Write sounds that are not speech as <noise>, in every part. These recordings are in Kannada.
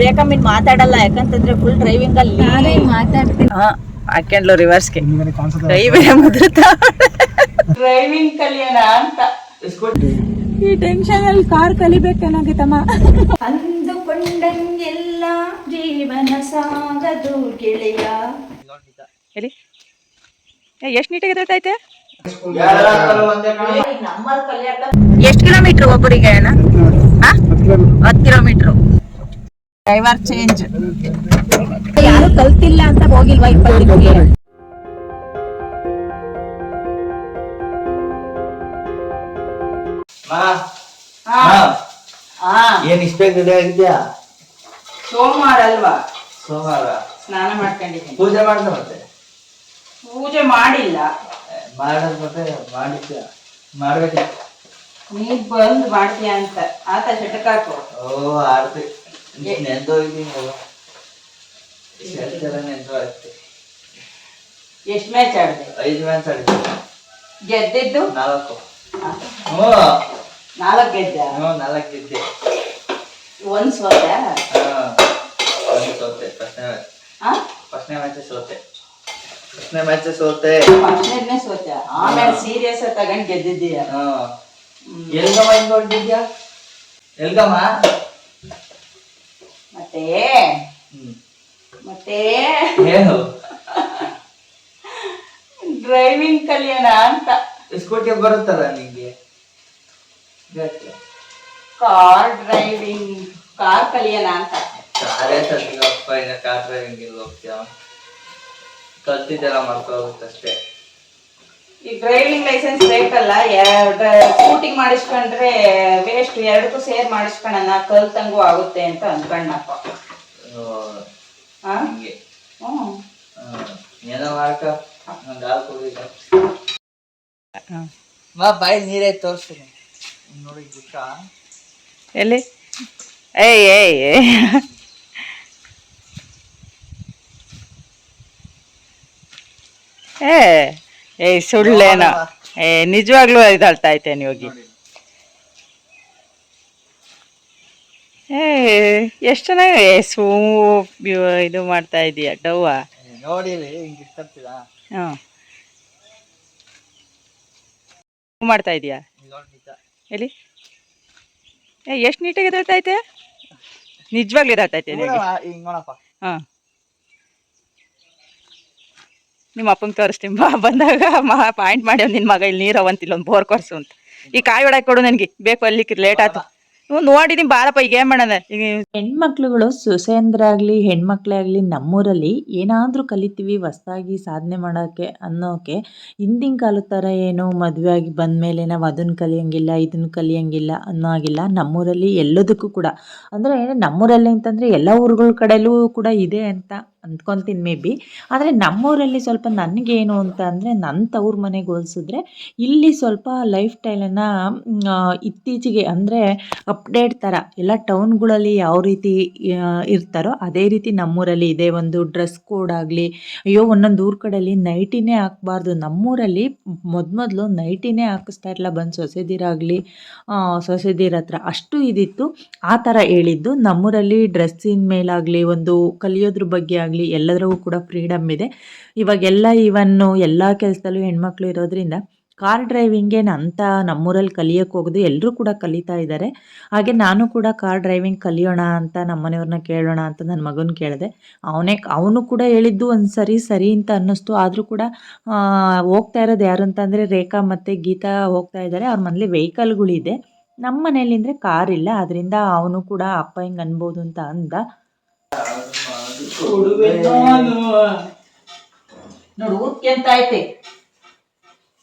ರೇಖಾ ಮೀನ್ ಮಾತಾಡಲ್ಲ ಯಾಕಂತಂದ್ರೆ ಫುಲ್ ಡ್ರೈವಿಂಗ್ ಅಲ್ಲಿ ಮಾತಾಡ್ತೀನಿ ಹಾ ಹಾಕ್ಯಂಡ್ಲು ರಿವರ್ಸ್ಗೆ ನಿಮಗೆ ಕಾಣಿಸುತ್ತೆ ಕೈ ಬೇರೆ ಮುದ್ರತ ಡ್ರೈವಿಂಗ್ ಕಲಿಯೋಣ ಅಂತ. ಈ ಟೆನ್ಷನ್ ಅಲ್ಲಿ ಕಾರ್ ಕಲಿಬೇಕೇನಾಗಿತ್ತಮ್ಮ ಅಂದುಕೊಂಡಂಗೆಲ್ಲ ಜೀವನ ಸಾಗದು ಗೆಳೆಯ. ಹೇಳಿ. ಎಷ್ಟು ನೀಟಾಗಿ ಎದುರ್ತೈತೆ ಎಷ್ಟು ಕಿಲೋಮೀಟರ್ ಒಬ್ಬರಿಗೆ ಅಣ್ಣ? ಹತ್ತು ಕಿಲೋಮೀಟರ್ ಡ್ರೈವರ್ ಚೇಂಜ್ ಯಾರು ಕಲ್ತಿಲ್ಲ ಅಂತ ಹೋಗಿಲ್ವಾ ಇಪ್ಪತ್ತು ಹಾ. ಏನ್ ಇಷ್ಟ ಆಗಿದ್ಯಾ? ಸೋಮವಾರ ಅಲ್ವಾ? ಸೋಮವಾರ. ಸ್ನಾನ ಮಾಡ್ಕೊಂಡಿದ್ದೀನಿ. ಪೂಜೆ ಮಾಡ್ದ ಮತ್ತೆ? ಪೂಜೆ ಮಾಡಿಲ್ಲ. ಮಾಡದ್ ಮತ್ತೆ ಮಾಡಿದ್ಯಾ? ಮಾಡ್ಬೇಕ ನೀ ಬಂದ್ ಮಾಡ್ತೀಯ ಅಂತ. ಆತ ಚಟಕಾಕು ಓ ಆಡ್ತಿ ಎಷ್ಟ್ ಮ್ಯಾಚ್ ಆಡಿದೆ ಐದು ಮ್ಯಾಚ್ ಆಡಿದೆ ಗೆದ್ದಿದ್ದು ನಾಲ್ಕು. ಹ್ಞೂ ನಾಲ್ಕ್ ಗೆದ್ದ ಹ್ಞೂ ನಾಲ್ಕು ಗೆದ್ದೆ ಒಂದ್ ಸೋತ ಹಾ ಒಂದು ಸೋತೆ ಫಸ್ಟ್ನೇ ಮ್ಯಾಚ್ ಫಸ್ಟ್ನೇ ಮ್ಯಾಚ್ ಸೋತೆ ಫಸ್ಟ್ನೇ ಮ್ಯಾಚ್ ಸೋತೆ ಫಸ್ಟ್ನೇದ್ನೇ ಸೋತ ಆಮೇಲೆ ಸೀರಿಯಸ್ ತಗೊಂಡ್ ಗೆದ್ದಿದ್ದೀಯ ಎಲ್ಗಮ್ಮ ಹಿಂಗ್ ಹೊರಟಿದ್ಯಾ ಎಲ್ಗಮ್ಮ ಮತ್ತೆ? ಮತ್ತೆ? ಏನು? ಡ್ರೈವಿಂಗ್ ಕಲಿಯೋಣ ಅಂತ. ಸ್ಕೂಟಿ ಬರುತ್ತಲ್ಲ ನಿಮಗೆ. ಕಾರ್ ಡ್ರೈವಿಂಗ್ ಕಾರ್ ಕಲಿಯೋಣ ಅಂತ. ಕಾರೇ ಸದ್ಯಗಪ್ಪ ಇನ್ನ ಕಾರ್ ಡ್ರೈವಿಂಗ್ ಇಲ್ಲ ಹೋಗ್ತೀಯ? ಕಲ್ತಿದ್ದೆಲ್ಲ ಮಾಡ್ಕೋಬೇಕಷ್ಟೇ ಈ ಡ್ರೈವಿಂಗ್ ಲೈಸೆನ್ಸ್ ಬೇಕಲ್ಲ ಸ್ಕೂಟಿಂಗ್ ಮಾಡಿಸ್ಕೊಂಡ್ರೆ ವೇಸ್ಟ್ ಎರಡಕ್ಕೂ ಸೇರ್ ಮಾಡಿಸ್ಕೊಳ್ಳೋಣ ಕಲ್ತಂಗೂ ಆಗುತ್ತೆ ಅಂತ ಅನ್ಕೊಂಡಪ್ಪ ಬಾಯಿ ನೀರೇ ತೋರಿಸ್ತೀನಿ. ನೋಡಿ ಗುಟ್ಟ. ಎಲ್ಲಿ? ಏಯ್ ಏಯ್ ಏಯ್. ಏ ಏಯ್ ಸುಳ್ಳೇನೋ ಏ ನಿಜವಾಗ್ಲೂ ಇದಳ್ತಾ ಐತೆ ಹೋಗಿ. ಹೇ ಏ ಎಷ್ಟು ಚೆನ್ನಾಗಿ ಸೂ ಇದು ಮಾಡ್ತಾ ಇದೀಯ ಡವ್ವ? ಹಾಂ ಮಾಡ್ತಾ ಇದೀಯಾ? ಹೇಳಿ ಏ ಎಷ್ಟು ನೀಟಾಗಿ ಎದುರ್ತೈತೆ ನಿಜವಾಗ್ಲೂ ಎದುರ್ತೈತೆ ಇದೆ ಹಿಂಗ್. ನೋಡಪ್ಪ. ಹಾಂ ನಿಮ್ಮ ಅಪ್ಪಂಗೆ ತೋರಿಸ್ತೀನಿ. ಬಾ, ಬಂದಾಗ ಮಹಾ ಪಾಯಿಂಟ್ ಮಾಡಿ ನಿನ್ನ ಮಗ ಇಲ್ಲಿ ನೀರು ಅವಂತಿಲ್ಲ ಒಂದು ಬೋರ್ ಕೊರ್ಸು ಅಂತ. ಈ ಕಾಯಿ ಹೊಡಕ್ಕೆ ಕೊಡು ನನಗೆ. ಬೇಕು ಅಲ್ಲಿಕ್ಕೆ ಲೇಟ್ ಆಯ್ತು ಹ್ಞೂ ನೋಡಿದ್ದೀನಿ ಬಾರಪ್ಪ ಈಗ ಏನು ಮಾಡೋಣ ಹೆಣ್ಮಕ್ಳುಗಳು ಸುಸೇಂದ್ರಾಗಲಿ ಹೆಣ್ಮಕ್ಳೇ ಆಗಲಿ ನಮ್ಮೂರಲ್ಲಿ ಏನಾದರೂ ಕಲಿತೀವಿ ಹೊಸ್ದಾಗಿ ಸಾಧನೆ ಮಾಡೋಕ್ಕೆ ಅನ್ನೋಕ್ಕೆ ಹಿಂದಿನ ಕಾಲದ ಥರ ಏನು ಮದುವೆ ಆಗಿ ಬಂದಮೇಲೆ ನಾವು ಅದನ್ನು ಕಲಿಯೋಂಗಿಲ್ಲ ಇದನ್ನು ಕಲಿಯೋಂಗಿಲ್ಲ ಅನ್ನೋ ಆಗಿಲ್ಲ ನಮ್ಮೂರಲ್ಲಿ ಎಲ್ಲದಕ್ಕೂ ಕೂಡ. ಅಂದರೆ ನಮ್ಮೂರಲ್ಲಿ ಅಂತಂದರೆ ಎಲ್ಲ ಊರುಗಳ ಕಡೆಯಲ್ಲೂ ಕೂಡ ಇದೆ ಅಂತ ಅಂದ್ಕೊತೀನಿ ಮೇ ಬಿ. ಆದರೆ ನಮ್ಮೂರಲ್ಲಿ ಸ್ವಲ್ಪ ನನಗೇನು ಅಂತ ಅಂದರೆ ನನ್ನ ತವ್ರ ಮನೆಗೆ ಹೋಲಿಸಿದ್ರೆ ಇಲ್ಲಿ ಸ್ವಲ್ಪ ಲೈಫ್ ಸ್ಟೈಲನ್ನು ಇತ್ತೀಚೆಗೆ ಅಂದರೆ ಅಪ್ಡೇಟ್ ಥರ ಎಲ್ಲ ಟೌನ್ಗಳಲ್ಲಿ ಯಾವ ರೀತಿ ಇರ್ತಾರೋ ಅದೇ ರೀತಿ ನಮ್ಮೂರಲ್ಲಿ ಇದೆ ಒಂದು ಡ್ರೆಸ್ ಕೋಡ್ ಆಗಲಿ. ಅಯ್ಯೋ ಒಂದೊಂದು ಊರ ಕಡೆಯಲ್ಲಿ ನೈಟಿನೇ ಹಾಕ್ಬಾರ್ದು. ನಮ್ಮೂರಲ್ಲಿ ಮೊದಮೊದಲು ನೈಟಿನೇ ಹಾಕಿಸ್ತಾ ಇರಲ್ಲ ಬಂದು ಸೊಸೆದಿರಾಗಲಿ ಸೊಸೆದಿರ ಹತ್ರ ಅಷ್ಟು ಇದಿತ್ತು. ಆ ಥರ ಹೇಳಿದ್ದು. ನಮ್ಮೂರಲ್ಲಿ ಡ್ರೆಸ್ಸಿನ ಮೇಲಾಗಲಿ ಒಂದು ಕಲಿಯೋದ್ರ ಬಗ್ಗೆ ಎಲ್ಲದರಲ್ಲೂ ಕೂಡ ಫ್ರೀಡಮ್ ಇದೆ. ಇವಾಗೆಲ್ಲ ಇವನ್ನು ಎಲ್ಲ ಕೆಲಸದಲ್ಲೂ ಹೆಣ್ಮಕ್ಳು ಇರೋದ್ರಿಂದ ಕಾರ್ ಡ್ರೈವಿಂಗ್ಗೆ ಅಂತ ನಮ್ಮೂರಲ್ಲಿ ಕಲಿಯೋಕ್ಕೆ ಹೋಗೋದು ಎಲ್ಲರೂ ಕೂಡ ಕಲಿತಾ ಇದ್ದಾರೆ ಹಾಗೆ ನಾನು ಕೂಡ ಕಾರ್ ಡ್ರೈವಿಂಗ್ ಕಲಿಯೋಣ ಅಂತ ನಮ್ಮ ಮನೆಯವ್ರನ್ನ ಕೇಳೋಣ ಅಂತ ನನ್ನ ಮಗನ ಕೇಳಿದೆ. ಅವನೇ, ಅವನು ಕೂಡ ಹೇಳಿದ್ದು ಒಂದು ಸರಿ ಸರಿ ಅಂತ ಅನ್ನಿಸ್ತು. ಆದರೂ ಕೂಡ ಹೋಗ್ತಾ ಇರೋದು ಯಾರು ಅಂತಂದರೆ ರೇಖಾ ಮತ್ತು ಗೀತಾ ಹೋಗ್ತಾ ಇದ್ದಾರೆ ಅವ್ರ ಮನೇಲಿ ವೆಹಿಕಲ್ಗಳಿದೆ ನಮ್ಮ ಮನೇಲಿ ಅಂದರೆ ಕಾರ್ ಇಲ್ಲ. ಅದರಿಂದ ಅವನು ಕೂಡ ಅಪ್ಪ ಹಿಂಗೆ ಅನ್ಬೋದು ಅಂತ ಅಂದ. ನೋಡು ಊದ್ಕೆಂತ ಐತೆ.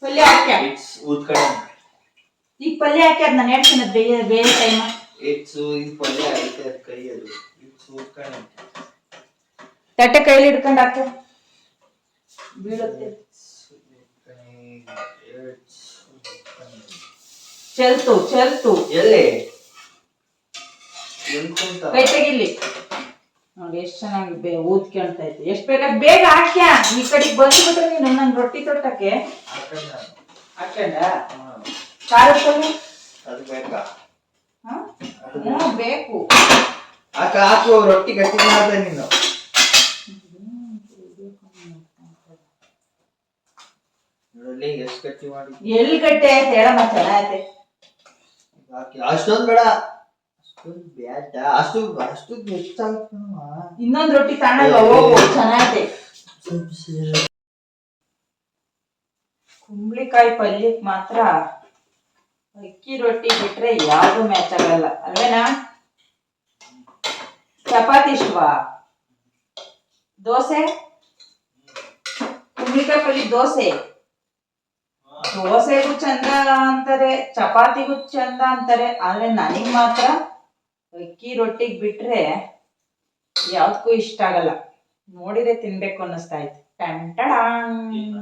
ಪಲ್ಯ ಹಾಕ್ಯ. ಇಟ್ಸ್ ಊದ್ಕಡೆ ಈಗ ಪಲ್ಯ ಹಾಕ್ಯಾರ ನಾನು ಹೇಳ್ತೀನಿ ಬೇರೆ ಬೇರೆ ಟೈಮ್ ಇಟ್ಸ್ ಇದು ಪಲ್ಯ ಐತೆ ಅದು ಕೈ ಅದು ಇಟ್ಸ್ ಊದ್ಕಡೆ ತಟ್ಟೆ ಕೈಲಿ ಹಿಡ್ಕೊಂಡು ಹಾಕ್ಯ. ಬೀಳುತ್ತೆ. ಚೆಲ್ತು ಚೆಲ್ತು. ಎಲ್ಲಿ? ಕೈ ತೆಗಿಲಿ. ನೋಡಿ ಎಷ್ಟು ಚೆನ್ನಾಗಿ ಬೇ ಐತೆ ಎಷ್ಟು ಬೇಕಾದ್ ಬೇಗ ಹಾಕ್ಯ? ಈ ಕಡೆಗೆ ಬಂದ್ಬಿಟ್ರೆ ನೀನು ನನ್ನ ರೊಟ್ಟಿ ತೊಟ್ಟಕ್ಕೆ. ಹಾಕೊಂಡ ಖಾರ ಅದು ಬೇಕಾ? ಹ್ಞೂ ಬೇಕು. ಅಕ್ಕ ಹಾಕು ರೊಟ್ಟಿ ಗಟ್ಟಿ ಮಾಡ್ದೆ ನೀನು. ಎಷ್ಟು ಗಟ್ಟಿ ಮಾಡಿ ಎಲ್ಲಿ ಗಟ್ಟೆ ಅಂತ ಹೇಳಮ್ಮ ಚೆನ್ನಾಗೈತೆ. ಅಷ್ಟೊಂದು ಬೇಡ. ಅಷ್ಟೊಂದು ಬೇಡ ಅಷ್ಟು ಇನ್ನೊಂದ್ ರೊಟ್ಟಿ ತಣ್ಣಗ ಹೋಗು ಚೆನ್ನಾಗೈತೆ. ಕುಂಬಳಿಕಾಯಿ ಪಲ್ಯಕ್ ಮಾತ್ರ ಅಕ್ಕಿ ರೊಟ್ಟಿ ಬಿಟ್ರೆ ಯಾವ್ದು ಮ್ಯಾಚ್ ಆಗಲ್ಲ. ಅಲ್ವೇನಾ? ಚಪಾತಿ ಶಿವ ದೋಸೆ? ಕುಂಬಳಿಕಾಯಿ ಪಲ್ಯ ದೋಸೆ? ದೋಸೆಗೂ ಚಂದ ಅಂತಾರೆ ಚಪಾತಿಗೂ ಚಂದ ಅಂತಾರೆ ಆದ್ರೆ ನನಗ್ ಮಾತ್ರ ಅಕ್ಕಿ ರೊಟ್ಟಿಗ್ ಬಿಟ್ರೆ ಯಾವ್ದಕ್ಕೂ ಇಷ್ಟ ಆಗಲ್ಲ. ನೋಡಿದ್ರೆ ತಿನ್ಬೇಕು ಅನ್ನಿಸ್ತಾ ಇತ್ತು. ಟಂಟಡಾಂಗ್.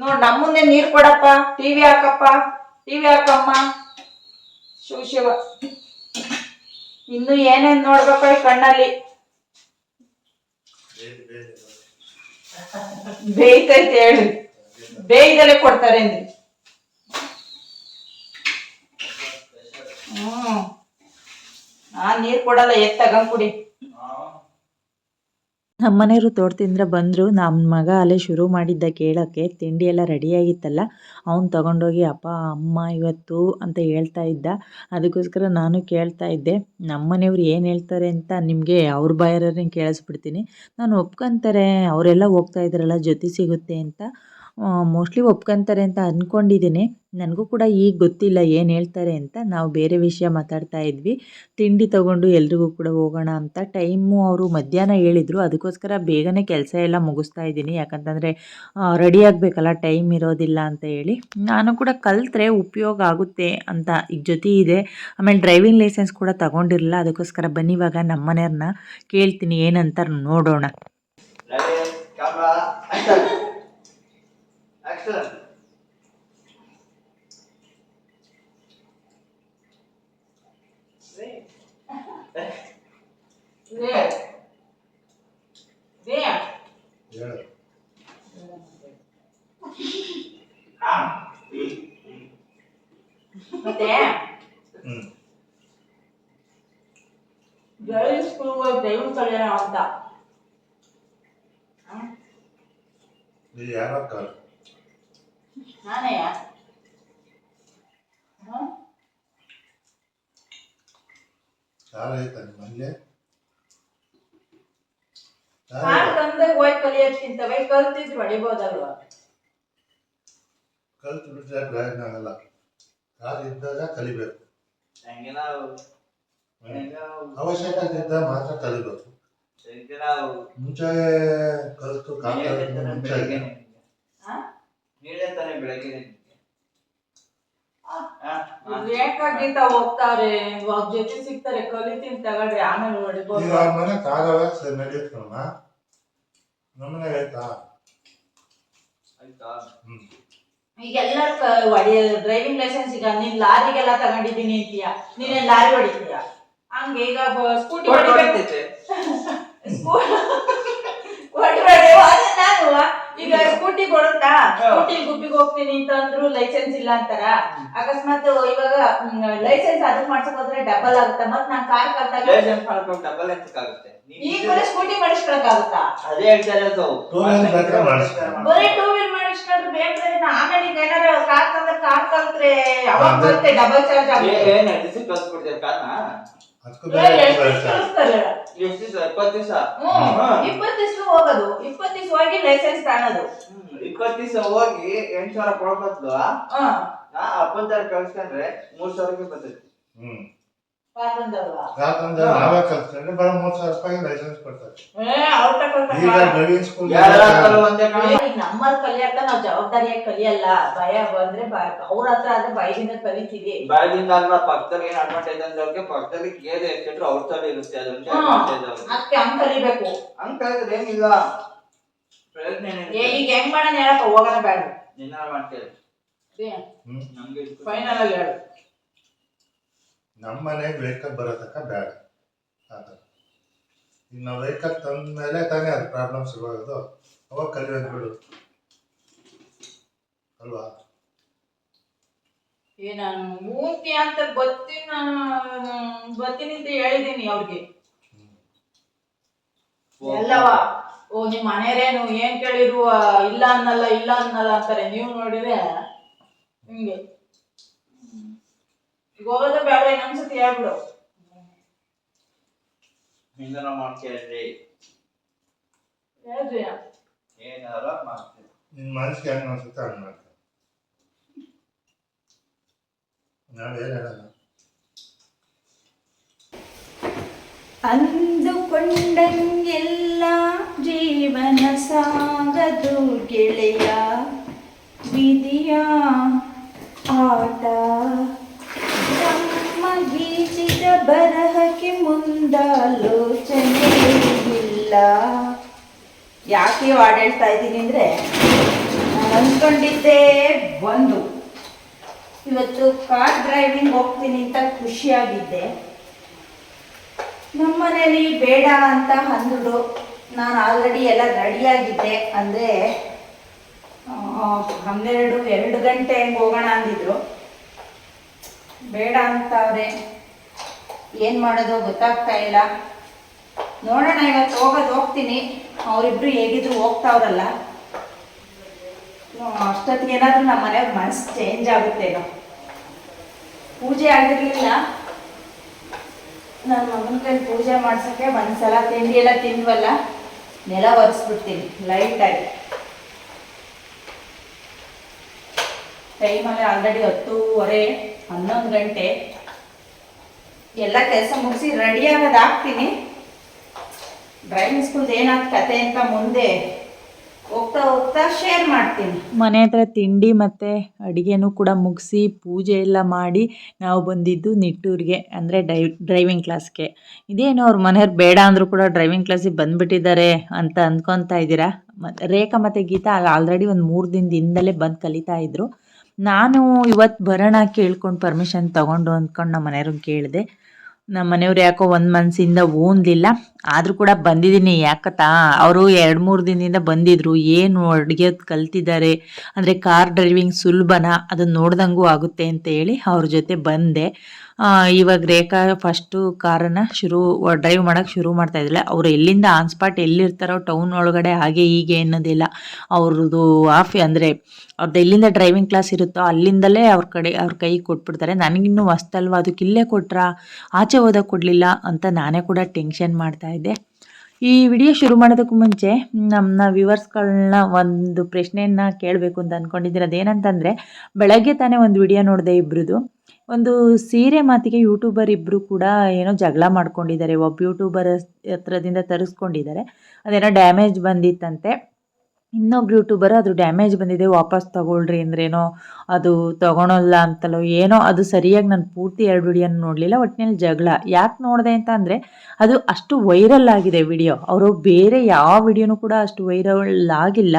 ನೋಡ್, ನಮ್ ಮುಂದೆ ನೀರ್ ಕೊಡಪ್ಪ. ಟಿವಿ ಹಾಕಪ್ಪ. ಟಿವಿ ಹಾಕಮ್ಮ. ಶಿವ ಶಿವ. ಇನ್ನು ಏನೇನ್ ನೋಡ್ಬೇಕು ಕಣ್ಣಲ್ಲಿ? ಬೇಯ್ತೈತೆ ಹೇಳಿ. ಬೇಯ್ದಲ್ಲೇ ಕೊಡ್ತಾರೆ ಅಂದ್ರಿ. ಹ್ಮ್. ಆ ನೀರ್ ಕೊಡಲ್ಲ, ಎತ್ತ ತಗೊಂಡ್ ಕುಡಿ. ನಮ್ಮ ಮನೆಯವರು ತೋಟದಿಂದ ಬಂದರು ನಮ್ಮ ಮಗ ಅಲ್ಲೇ ಶುರು ಮಾಡಿದ್ದ ಕೇಳೋಕ್ಕೆ ತಿಂಡಿ ಎಲ್ಲ ರೆಡಿಯಾಗಿತ್ತಲ್ಲ ಅವ್ನು ತಗೊಂಡೋಗಿ ಅಪ್ಪ, ಅಮ್ಮ ಇವತ್ತು ಅಂತ ಹೇಳ್ತಾ ಇದ್ದ. ಅದಕ್ಕೋಸ್ಕರ ನಾನು ಕೇಳ್ತಾ ಇದ್ದೆ ನಮ್ಮ ಮನೆಯವ್ರು ಏನು ಹೇಳ್ತಾರೆ ಅಂತ ನಿಮಗೆ ಅವ್ರ ಬಾಯರೇ ಕೇಳಿಸ್ಬಿಡ್ತೀನಿ. ನಾನು ಒಪ್ಕೊಂತಾರೆ, ಅವರೆಲ್ಲ ಹೋಗ್ತಾ ಇದ್ರಲ್ಲ, ಜೊತೆ ಸಿಗುತ್ತೆ ಅಂತ. ಮೋಸ್ಟ್ಲಿ ಒಪ್ಕೊಂತಾರೆ ಅಂತ ಅಂದ್ಕೊಂಡಿದ್ದೀನಿ ನನಗೂ ಕೂಡ ಈಗ ಗೊತ್ತಿಲ್ಲ ಏನು ಹೇಳ್ತಾರೆ ಅಂತ. ನಾವು ಬೇರೆ ವಿಷಯ ಮಾತಾಡ್ತಾ ಇದ್ವಿ. ತಿಂಡಿ ತಗೊಂಡು ಎಲ್ರಿಗೂ ಕೂಡ ಹೋಗೋಣ ಅಂತ ಟೈಮು ಅವರು ಮಧ್ಯಾಹ್ನ ಹೇಳಿದರು. ಅದಕ್ಕೋಸ್ಕರ ಬೇಗನೆ ಕೆಲಸ ಎಲ್ಲ ಮುಗಿಸ್ತಾ ಇದ್ದೀನಿ. ಯಾಕಂತಂದರೆ ರೆಡಿ ಆಗಬೇಕಲ್ಲ, ಟೈಮ್ ಇರೋದಿಲ್ಲ ಅಂತ ಹೇಳಿ. ನಾನು ಕೂಡ ಕಲಿತ್ರೆ ಉಪಯೋಗ ಆಗುತ್ತೆ ಅಂತ ಈಗ ಜೊತೆ ಇದೆ. ಆಮೇಲೆ ಡ್ರೈವಿಂಗ್ ಲೈಸೆನ್ಸ್ ಕೂಡ ತಗೊಂಡಿರಲಿಲ್ಲ. ಅದಕ್ಕೋಸ್ಕರ ಬನ್ನಿ ಇವಾಗ ನಮ್ಮ ಮನೆಯವ್ರನ್ನ ಕೇಳ್ತೀನಿ ಏನಂತ ನೋಡೋಣ. ಕ್ಯಾಮ್ರಾ ಆಕ್ಷನ್ ಆಕ್ಷನ್ ಮತ್ತೆ ಜೈ ಸ್ಕೂಲ್ ದೈವ ಕಲ್ಯಾಣ ಅಂತ ಹ್ಮ್? ಯಾರೋ ಕಾಲ್ ನಾನೇ ಹ್ಮ್? ಯಾರೈತ ನಿಮ್ಮಲ್ಲಿ ಕಾರ್ ತಂದಾಗ ಹೋಗಿ ಕಲಿಯೋದ್ಕಿಂತ ಬೈ ಕಲ್ತಿದ್ರು ಹೊಡಿಬೋದಲ್ವಾ ಕಲ್ತು ಬಿಟ್ರೆ ಪ್ರಯೋಜನ ಆಗಲ್ಲ. ಇದ್ದಾಗ ಕಲಿಬೇಕು. ಅವಶ್ಯಕತೆ ಇದ್ದಾಗ ಮಾತ್ರ ಕಲಿಬೇಕು. ಮುಂಚೆ ಕಲಿತು ಕಾಲ ಮುಂಚೆ ತಾನೇ ಬೆಳಗ್ಗೆ ಬೇಕಾಗಿತ್ತ ಹೋಗ್ತಾರೆ ಇವಾಗ ಜೊತೆ ಸಿಗ್ತಾರೆ ಕಲಿತೀನಿ ತಗೊಳ್ರಿ ಆಮೇಲೆ ಹೊಡಿಬೋದು. ಅವ್ರ ನಡೆಯುತ್ತೆ ಕಣಮ್ಮ. ನಮ್ಮನೆ ಆಯ್ತಾ? ಆಯ್ತಾ? ಹ್ಮ್. ಈಗ ಎಲ್ಲರೂ ಡ್ರೈವಿಂಗ್ ಲೈಸೆನ್ಸ್ ಈಗ ನೀನ್ ಲಾರಿಗೆಲ್ಲ ತಗೊಂಡಿದ್ದೀನಿ ಅಂತೀಯ? ನೀನೆ ಲಾರಿ ಹೊಡಿತೀಯ? ಹಂಗೆ ಈಗ ಸ್ಕೂಟಿ ಹೊಡಿಬೇಕು. <laughs> <laughs> ನಾನು. ಈಗ ಸ್ಕೂಟಿ ಕೊಡುತ್ತಾ? ಸ್ಕೂಟಿ ಗುಬ್ಬಿಗೆ ಹೋಗ್ತೀನಿ ಅಂತ ಅಂದ್ರು ಲೈಸೆನ್ಸ್ ಇಲ್ಲ ಅಂತಾರ? ಅಕಸ್ಮಾತ್ ಇವಾಗ ಲೈಸೆನ್ಸ್ ಅದನ್ನ ಮಾಡ್ಸಕ್ ಹೋದ್ರೆ ಡಬಲ್ ಆಗುತ್ತೆ? ಮತ್ ನಾನ್ ಕಾರ್ ಕಲ್ತಾಗ ಲೈಸೆನ್ಸ್ ಮಾಡ್ಕೊಂಡು ಡಬಲ್ ಎತ್ತಕ್ಕಾಗುತ್ತೆ. ಈಗ ಬರೀ ಸ್ಕೂಟಿ ಮಾಡಿಸ್ಕೊಳಕ್ಕಾಗುತ್ತಾ? ಅದೇ ಹೇಳ್ತಾ ಇರೋದು. ಬೇಕಾದ್ರೆ. ಬರೀ ಟೂ ವೀಲ್ ಮಾಡಿಸ್ಕೊಂಡ್ರೆ ಬೇಕ್ರೆ ಆಮೇಲೆ ಈಗ ಏನಾರ ಕಾರ್ ತಂದ್ರೆ ಕಾರ್ ಕಲ್ತ್ರೆ ಅವಾಗ ಅದೇ. ಬರುತ್ತೆ? ಡಬಲ್ ಚಾರ್ಜ್ ಆಗುತ್ತೆ. ಏನ್ ಕಾರ್ನ ಅದಕ್ಕೂ ಬೇರೆ ದಿವ್ಸ? ಎಷ್ಟು ದಿವಸ? ಇಪ್ಪತ್ತು ದಿವಸ? ಹ್ಮ್ ಇಪ್ಪತ್ತು ದಿವಸ ಹೋಗೋದು. ಇಪ್ಪತ್ತು ದಿವ್ಸ ಹೋಗಿ ಲೈಸೆನ್ಸ್ ತಾಣದು ಇಪ್ಪತ್ತು ದಿವಸ ಹೋಗಿ ಎಂಟ್ ಸಾವಿರ ಹಾ. ನಾ ಅಪ್ಪನ ತರ ಕಳ್ಸ್ಕೊಂಡ್ರೆ ಮೂರ್ ಸಾವಿರಕ್ಕೆ ಬರ್ತೈತಿ. ಹ್ಮ್. ಯಾಕಂದ್ರೆ ನಾವೇ ಕಲ್ತ್ಕೊಂಡ್ರೆ ಬರೋ ಮೂರ್ ಸಾವಿರ ರೂಪಾಯಿ ಲೈಸೆನ್ಸ್ ಕೊಡ್ತಾರೆ. ಏ ಅವ್ರ ತಗೊಳ್ತಾರೆ ಈಗ ಡ್ರೈವಿಂಗ್ ಸ್ಕೂಲ್ ಯಾರ ಒಂದೇ ಕಣ ಈಗ ನಮ್ಮಲ್ಲಿ ಕಲಿಯಕ್ಕ ನಾವ್ ಜವಾಬ್ದಾರಿಯಾಗಿ ಕಲಿಯಲ್ಲ. ಭಯ ಬಂದ್ರೆ ಅವ್ರ ಹತ್ರ ಆದ್ರೆ ಭಯದಿಂದ ಕಲಿತೀವಿ. ಭಯದಿಂದ ಅಲ್ವಾ? ಪಕ್ಕದಲ್ಲಿ ಏನ್ ಅಡ್ವಾಂಟೇಜ್ ಅಂದ್ರೆ ಅವ್ರಿಗೆ ಪಕ್ಕದಲ್ಲಿ ಗೇದೆ ಎಷ್ಟಿಟ್ರು ಅವ್ರ ತಲೆ ಇರುತ್ತೆ ಅದೊಂದೇ ಅದಕ್ಕೆ ಹಂಗ್ ಕಲಿಬೇಕು. ಹಂಗ್ ಕಲಿದ್ರೆ ಏನಿಲ್ಲ? ಪ್ರಯತ್ನ ಏ ಏನಿಲ್ಲ ಈಗ ಹೆಂಗ್ ಮಾಡೋಣ ಹೇಳಪ್ಪ ಹೋಗೋಣ ಬೇಡ. ನಿನ್ನ ಮಾಡ್ತೇವೆ ಫೈನಲ್ ಆಗಿ ಹೇಳು. ನಮ್ಮ ಮನೆಗೆ ವೆಹಿಕಲ್ ಬರೋ ತನಕ ಬೇಡ. ಅಂತ ಇನ್ನು ಈಗ ನಾವು ವೆಹಿಕಲ್ ತಂದ ಮೇಲೆ ತಾನೇ ಅದು ಪ್ರಾಬ್ಲಮ್ ಶುರುವಾಗೋದು. ಅವಾಗ ಕಲಿಯೋದು ಬಿಡು. ಅಲ್ವಾ? ಏ ನಾನು ಮೂರ್ತಿ ಅಂತ ಬರ್ತೀನಿ ನಾನು ಬರ್ತೀನಿ ಅಂತ ಹೇಳಿದ್ದೀನಿ ಅವ್ರಿಗೆ. ಎಲ್ಲವ? ಓ ನಿಮ್ಮ ಮನೆಯರೇನು ಏನ್ ಕೇಳಿರುವ ಇಲ್ಲ ಅನ್ನಲ್ಲ ಇಲ್ಲ ಅನ್ನಲ್ಲ ಅಂತಾರೆ. ನೀವು ನೋಡಿದ್ರೆ ಹಿಂಗೆ. ಈಗ ಹೋಗೋದೇ ಬೇಡ ಇನ್ನೊಂದ್ಸತಿ ಹೇಳ್ಬಿಡು. ಹಿಂದನ ಮಾಡ್ಕೇಳ್ರಿ ಹೇಳ್ರಿ ಏನಾರ ಮಾಡ್ತೀವಿ ನಿನ್ನ ಮನಸ್ಸಿಗೆ ಹೆಂಗ್ ಅನ್ಸುತ್ತೆ ಹಂಗ್ ಮಾಡ್ತೀನಿ ನಾವೇನು ಹೇಳಲ್ಲ. ಅಂದುಕೊಂಡಂಗೆಲ್ಲ ಜೀವನ ಸಾಗದು ಗೆಳೆಯ ವಿಧಿಯ ಆಟ. ಗೀಚಿದ ಬರಹಕ್ಕೆ ಮುಂದಾಲೋಚನೆ ಇಲ್ಲ ಯಾಕೆ ಆಡಳ್ತಾ ಇದ್ದೀನಿ ಅಂದರೆ, ನಾನು ಅಂದ್ಕೊಂಡಿದ್ದೇ ಒಂದು. ಇವತ್ತು ಕಾರ್ ಡ್ರೈವಿಂಗ್ ಹೋಗ್ತೀನಿ ಅಂತ ಖುಷಿಯಾಗಿದ್ದೆ. ನಮ್ಮ ಮನೇಲಿ ಬೇಡ ಅಂತ ಅಂದ್ರು ನಾನು ಆಲ್ರೆಡಿ ಎಲ್ಲ ರೆಡಿಯಾಗಿದ್ದೆ ಅಂದರೆ ಹನ್ನೆರಡು, ಎರಡು ಗಂಟೆ ಹಂಗೆ ಹೋಗೋಣ ಅಂದಿದ್ರು. ಬೇಡ ಅಂತವ್ರೆ. ಏನು ಮಾಡೋದು ಗೊತ್ತಾಗ್ತಾ ಇಲ್ಲ. ನೋಡೋಣ ಇವತ್ತು ಹೋಗೋದು ಹೋಗ್ತೀನಿ. ಅವರಿಬ್ರು ಹೇಗಿದ್ರು ಹೋಗ್ತಾವ್ರಲ್ಲ. ಅಷ್ಟೊತ್ತಿಗೆ ಏನಾದರೂ ನಮ್ಮ ಮನೆಯವ್ರ ಮನಸ್ಸು ಚೇಂಜ್ ಆಗುತ್ತೇನೋ ಪೂಜೆ ಆಗಿರಲಿಲ್ಲ. ನನ್ನ ಮಗನ ಕೈ ಪೂಜೆ ಮಾಡ್ಸೋಕ್ಕೆ ಒಂದ್ಸಲ ತಿಂಡಿ ಎಲ್ಲ ತಿಂದ್ವಲ್ಲ, ನೆಲ ಒರೆಸ್ಬಿಡ್ತೀನಿ ಲೈಟಾಗಿ ಟೈಮಲ್ಲಿ ಆಲ್ರೆಡಿ ಹತ್ತೂವರೆ. ಹನ್ನೊಂದು ಗಂಟೆ. ಎಲ್ಲ ಕೆಲಸ ಮುಗಿಸಿ ರೆಡಿ ಆಗೋದು ಹಾಕ್ತೀನಿ ಡ್ರೈವಿಂಗ್ ಸ್ಕೂಲ್ ಏನಾದ ಕತೆ ಅಂತ ಮುಂದೆ ಹೋಗ್ತಾ ಹೋಗ್ತಾ ಶೇರ್ ಮಾಡ್ತೀನಿ. ಮನೆ ಹತ್ರ ತಿಂಡಿ ಮತ್ತು ಅಡುಗೆನೂ ಕೂಡ ಮುಗಿಸಿ ಪೂಜೆ ಎಲ್ಲ ಮಾಡಿ ನಾವು ಬಂದಿದ್ದು ನಿಟ್ಟೂರಿಗೆ, ಅಂದರೆ ಡೈ ಡ್ರೈವಿಂಗ್ ಕ್ಲಾಸ್ಗೆ ಇದೇನು ಅವ್ರ ಮನೆಯವ್ರು ಬೇಡ ಅಂದರೂ ಕೂಡ ಡ್ರೈವಿಂಗ್ ಕ್ಲಾಸಿಗೆ ಬಂದುಬಿಟ್ಟಿದ್ದಾರೆ ಅಂತ ಅಂದ್ಕೊತಾ ಇದ್ದೀರಾ? ಮತ್ತು ರೇಖಾ ಮತ್ತು ಗೀತಾ ಆಲ್ರೆಡಿ ಒಂದು ಮೂರು ದಿನದಿಂದಲೇ ಬಂದು ಕಲಿತಾ ಇದ್ದರು ನಾನು ಇವತ್ತು ಬರೋಣ ಕೇಳ್ಕೊಂಡು ಪರ್ಮಿಷನ್ ತಗೊಂಡು ಅಂದ್ಕೊಂಡು ನಮ್ಮ ಕೇಳಿದೆ. ನಮ್ಮ ಮನೆಯವ್ರು ಯಾಕೋ ಒಂದು ಮನಸ್ಸಿಂದ ಓನ್ಲಿಲ್ಲ ಆದರೂ ಕೂಡ ಬಂದಿದ್ದೀನಿ. ಯಾಕತ್ತಾ? ಅವರು ಎರಡು ಮೂರು ದಿನದಿಂದ ಬಂದಿದ್ರು. ಏನು ಅಡುಗೆ ಕಲ್ತಿದ್ದಾರೆ? ಅಂದರೆ ಕಾರ್ ಡ್ರೈವಿಂಗ್ ಸುಲಭನ? ಅದನ್ನು ನೋಡ್ದಂಗೂ ಆಗುತ್ತೆ ಅಂತ ಹೇಳಿ ಅವ್ರ ಜೊತೆ ಬಂದೆ. ಇವಾಗ ರೇಖಾ ಫಸ್ಟು ಕಾರನ್ನು ಶುರು, ಡ್ರೈವ್ ಮಾಡೋಕ್ಕೆ ಶುರು ಮಾಡ್ತಾ ಇದ್ದಿಲ್ಲ ಅವ್ರು ಎಲ್ಲಿಂದ ಆನ್ ಸ್ಪಾಟ್ ಎಲ್ಲಿರ್ತಾರೋ ಟೌನ್ ಒಳಗಡೆ ಹಾಗೆ ಹೀಗೆ ಅನ್ನೋದಿಲ್ಲ. ಅವ್ರದ್ದು ಆಫ್ ಅಂದರೆ ಅವ್ರದ್ದು ಎಲ್ಲಿಂದ ಡ್ರೈವಿಂಗ್ ಕ್ಲಾಸ್ ಇರುತ್ತೋ ಅಲ್ಲಿಂದಲೇ ಅವ್ರ ಕಡೆ, ಅವ್ರ ಕೈ ಕೊಟ್ಬಿಡ್ತಾರೆ. ನನಗಿನ್ನೂ ಹೊಸ್ತಲ್ವ ಅದಕ್ಕೆ ಇಲ್ಲೇ ಕೊಟ್ರಾ? ಆಚೆ ಓದೋಕೆ ಕೊಡಲಿಲ್ಲ ಅಂತ ನಾನೇ ಕೂಡ ಟೆನ್ಷನ್ ಮಾಡ್ತಾ ಇದ್ದೆ ಈ ವಿಡಿಯೋ ಶುರು ಮಾಡೋದಕ್ಕೂ ಮುಂಚೆ ನಮ್ಮ ವ್ಯೂವರ್ಸ್ಗಳನ್ನ ಒಂದು ಪ್ರಶ್ನೆಯನ್ನು ಕೇಳಬೇಕು ಅಂತ ಅಂದ್ಕೊಂಡಿದ್ದೀನಿ ಅದೇನಂತಂದರೆ, ಬೆಳಗ್ಗೆ ತಾನೇ ಒಂದು ವಿಡಿಯೋ ನೋಡಿದೆ ಇಬ್ಬರದು ಒಂದು ಸೀರೆ ಮಾತಿಗೆ ಯೂಟ್ಯೂಬರ್ ಇಬ್ಬರು ಕೂಡ ಏನೋ ಜಗಳ ಮಾಡ್ಕೊಂಡಿದ್ದಾರೆ. ಒಬ್ಬ ಯೂಟ್ಯೂಬರ್ ಹತ್ರದಿಂದ ತರಿಸ್ಕೊಂಡಿದ್ದಾರೆ. ಅದೇನೋ ಡ್ಯಾಮೇಜ್ ಬಂದಿತ್ತಂತೆ. ಇನ್ನೊಬ್ರು ಯೂಟ್ಯೂಬರ್ ಅದು ಡ್ಯಾಮೇಜ್ ಬಂದಿದೆ, ವಾಪಸ್ ತಗೊಳ್ರಿ ಅಂದ್ರೇನೋ, ಅದು ತಗೊಳಲ್ಲ ಅಂತಲೋ ಏನೋ, ಅದು ಸರಿಯಾಗಿ ನಾನು ಪೂರ್ತಿ ಎರಡು ವಿಡಿಯೋನ ನೋಡಲಿಲ್ಲ ಒಟ್ಟಿನಲ್ಲಿ ಜಗಳ. ಯಾಕೆ ನೋಡಿದೆ ಅಂತ ಅಂದರೆ, ಅದು ಅಷ್ಟು ವೈರಲ್ ಆಗಿದೆ ವಿಡಿಯೋ. ಅವರು ಬೇರೆ ಯಾವ ವಿಡಿಯೋನೂ ಕೂಡ ಅಷ್ಟು ವೈರಲ್ ಆಗಿಲ್ಲ.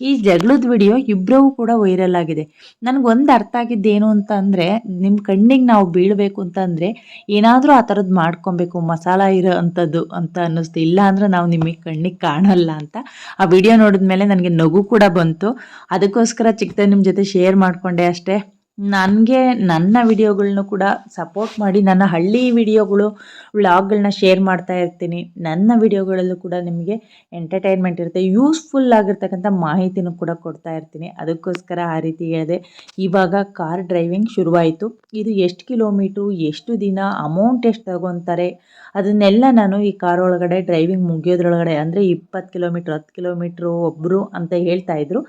ಈ ಜಗಳದ ವಿಡಿಯೋ ಇಬ್ಬರೂ ಕೂಡ ವೈರಲ್ ಆಗಿದೆ. ನನಗೊಂದು ಅರ್ಥ ಆಗಿದ್ದೇನು ಅಂತ ಅಂದರೆ ನಿಮ್ಮ ಕಣ್ಣಿಗೆ ನಾವು ಬೀಳಬೇಕು ಅಂತಂದರೆ ಏನಾದರೂ ಆ ಥರದ್ದು ಮಾಡ್ಕೊಬೇಕು, ಮಸಾಲ ಇರೋ ಅಂಥದ್ದು ಅಂತ ಅನ್ನಿಸ್ತು ಇಲ್ಲ ಅಂದ್ರೆ ನಾವು ನಿಮಗೆ ಕಣ್ಣಿಗೆ ಕಾಣಲ್ಲ ಅಂತ. ಆ ವಿಡಿಯೋ ನೋಡಿದ್ಮೇಲೆ ನನಗೆ ನಗು ಕೂಡ ಬಂತು. ಅದಕ್ಕೋಸ್ಕರ ಚಿಕ್ಕದ ನಿಮ್ಮ ಜೊತೆ ಶೇರ್ ಮಾಡಿಕೊಂಡೆ ಅಷ್ಟೇ. ನನಗೆ ನನ್ನ ವಿಡಿಯೋಗಳ್ನು ಕೂಡ ಸಪೋರ್ಟ್ ಮಾಡಿ, ನನ್ನ ಹಳ್ಳಿ ವಿಡಿಯೋಗಳು ವ್ಲಾಗ್ಗಳನ್ನ ಶೇರ್ ಮಾಡ್ತಾ ಇರ್ತೀನಿ. ನನ್ನ ವಿಡಿಯೋಗಳಲ್ಲೂ ಕೂಡ ನಿಮಗೆ ಎಂಟರ್ಟೈನ್ಮೆಂಟ್ ಇರುತ್ತೆ ಯೂಸ್ಫುಲ್ ಆಗಿರ್ತಕ್ಕಂಥ ಮಾಹಿತಿನೂ ಕೂಡ ಕೊಡ್ತಾ ಇರ್ತೀನಿ. ಅದಕ್ಕೋಸ್ಕರ ಆ ರೀತಿ ಹೇಳಿದೆ, ಇವಾಗ ಕಾರ್ ಡ್ರೈವಿಂಗ್ ಶುರುವಾಯಿತು. ಇದು ಎಷ್ಟು ಕಿಲೋಮೀಟ್ರು ಎಷ್ಟು ದಿನ ಅಮೌಂಟ್ ಎಷ್ಟು ತಗೊತಾರೆ, ಅದನ್ನೆಲ್ಲ ನಾನು ಈ ಕಾರ್ ಒಳಗಡೆ ಡ್ರೈವಿಂಗ್ ಮುಗಿಯೋದ್ರೊಳಗಡೆ, ಅಂದರೆ ಇಪ್ಪತ್ತು ಕಿಲೋಮೀಟ್ರ್ ಹತ್ತು ಕಿಲೋಮೀಟ್ರು ಒಬ್ಬರು ಅಂತ ಹೇಳ್ತಾ ಇದ್ರು.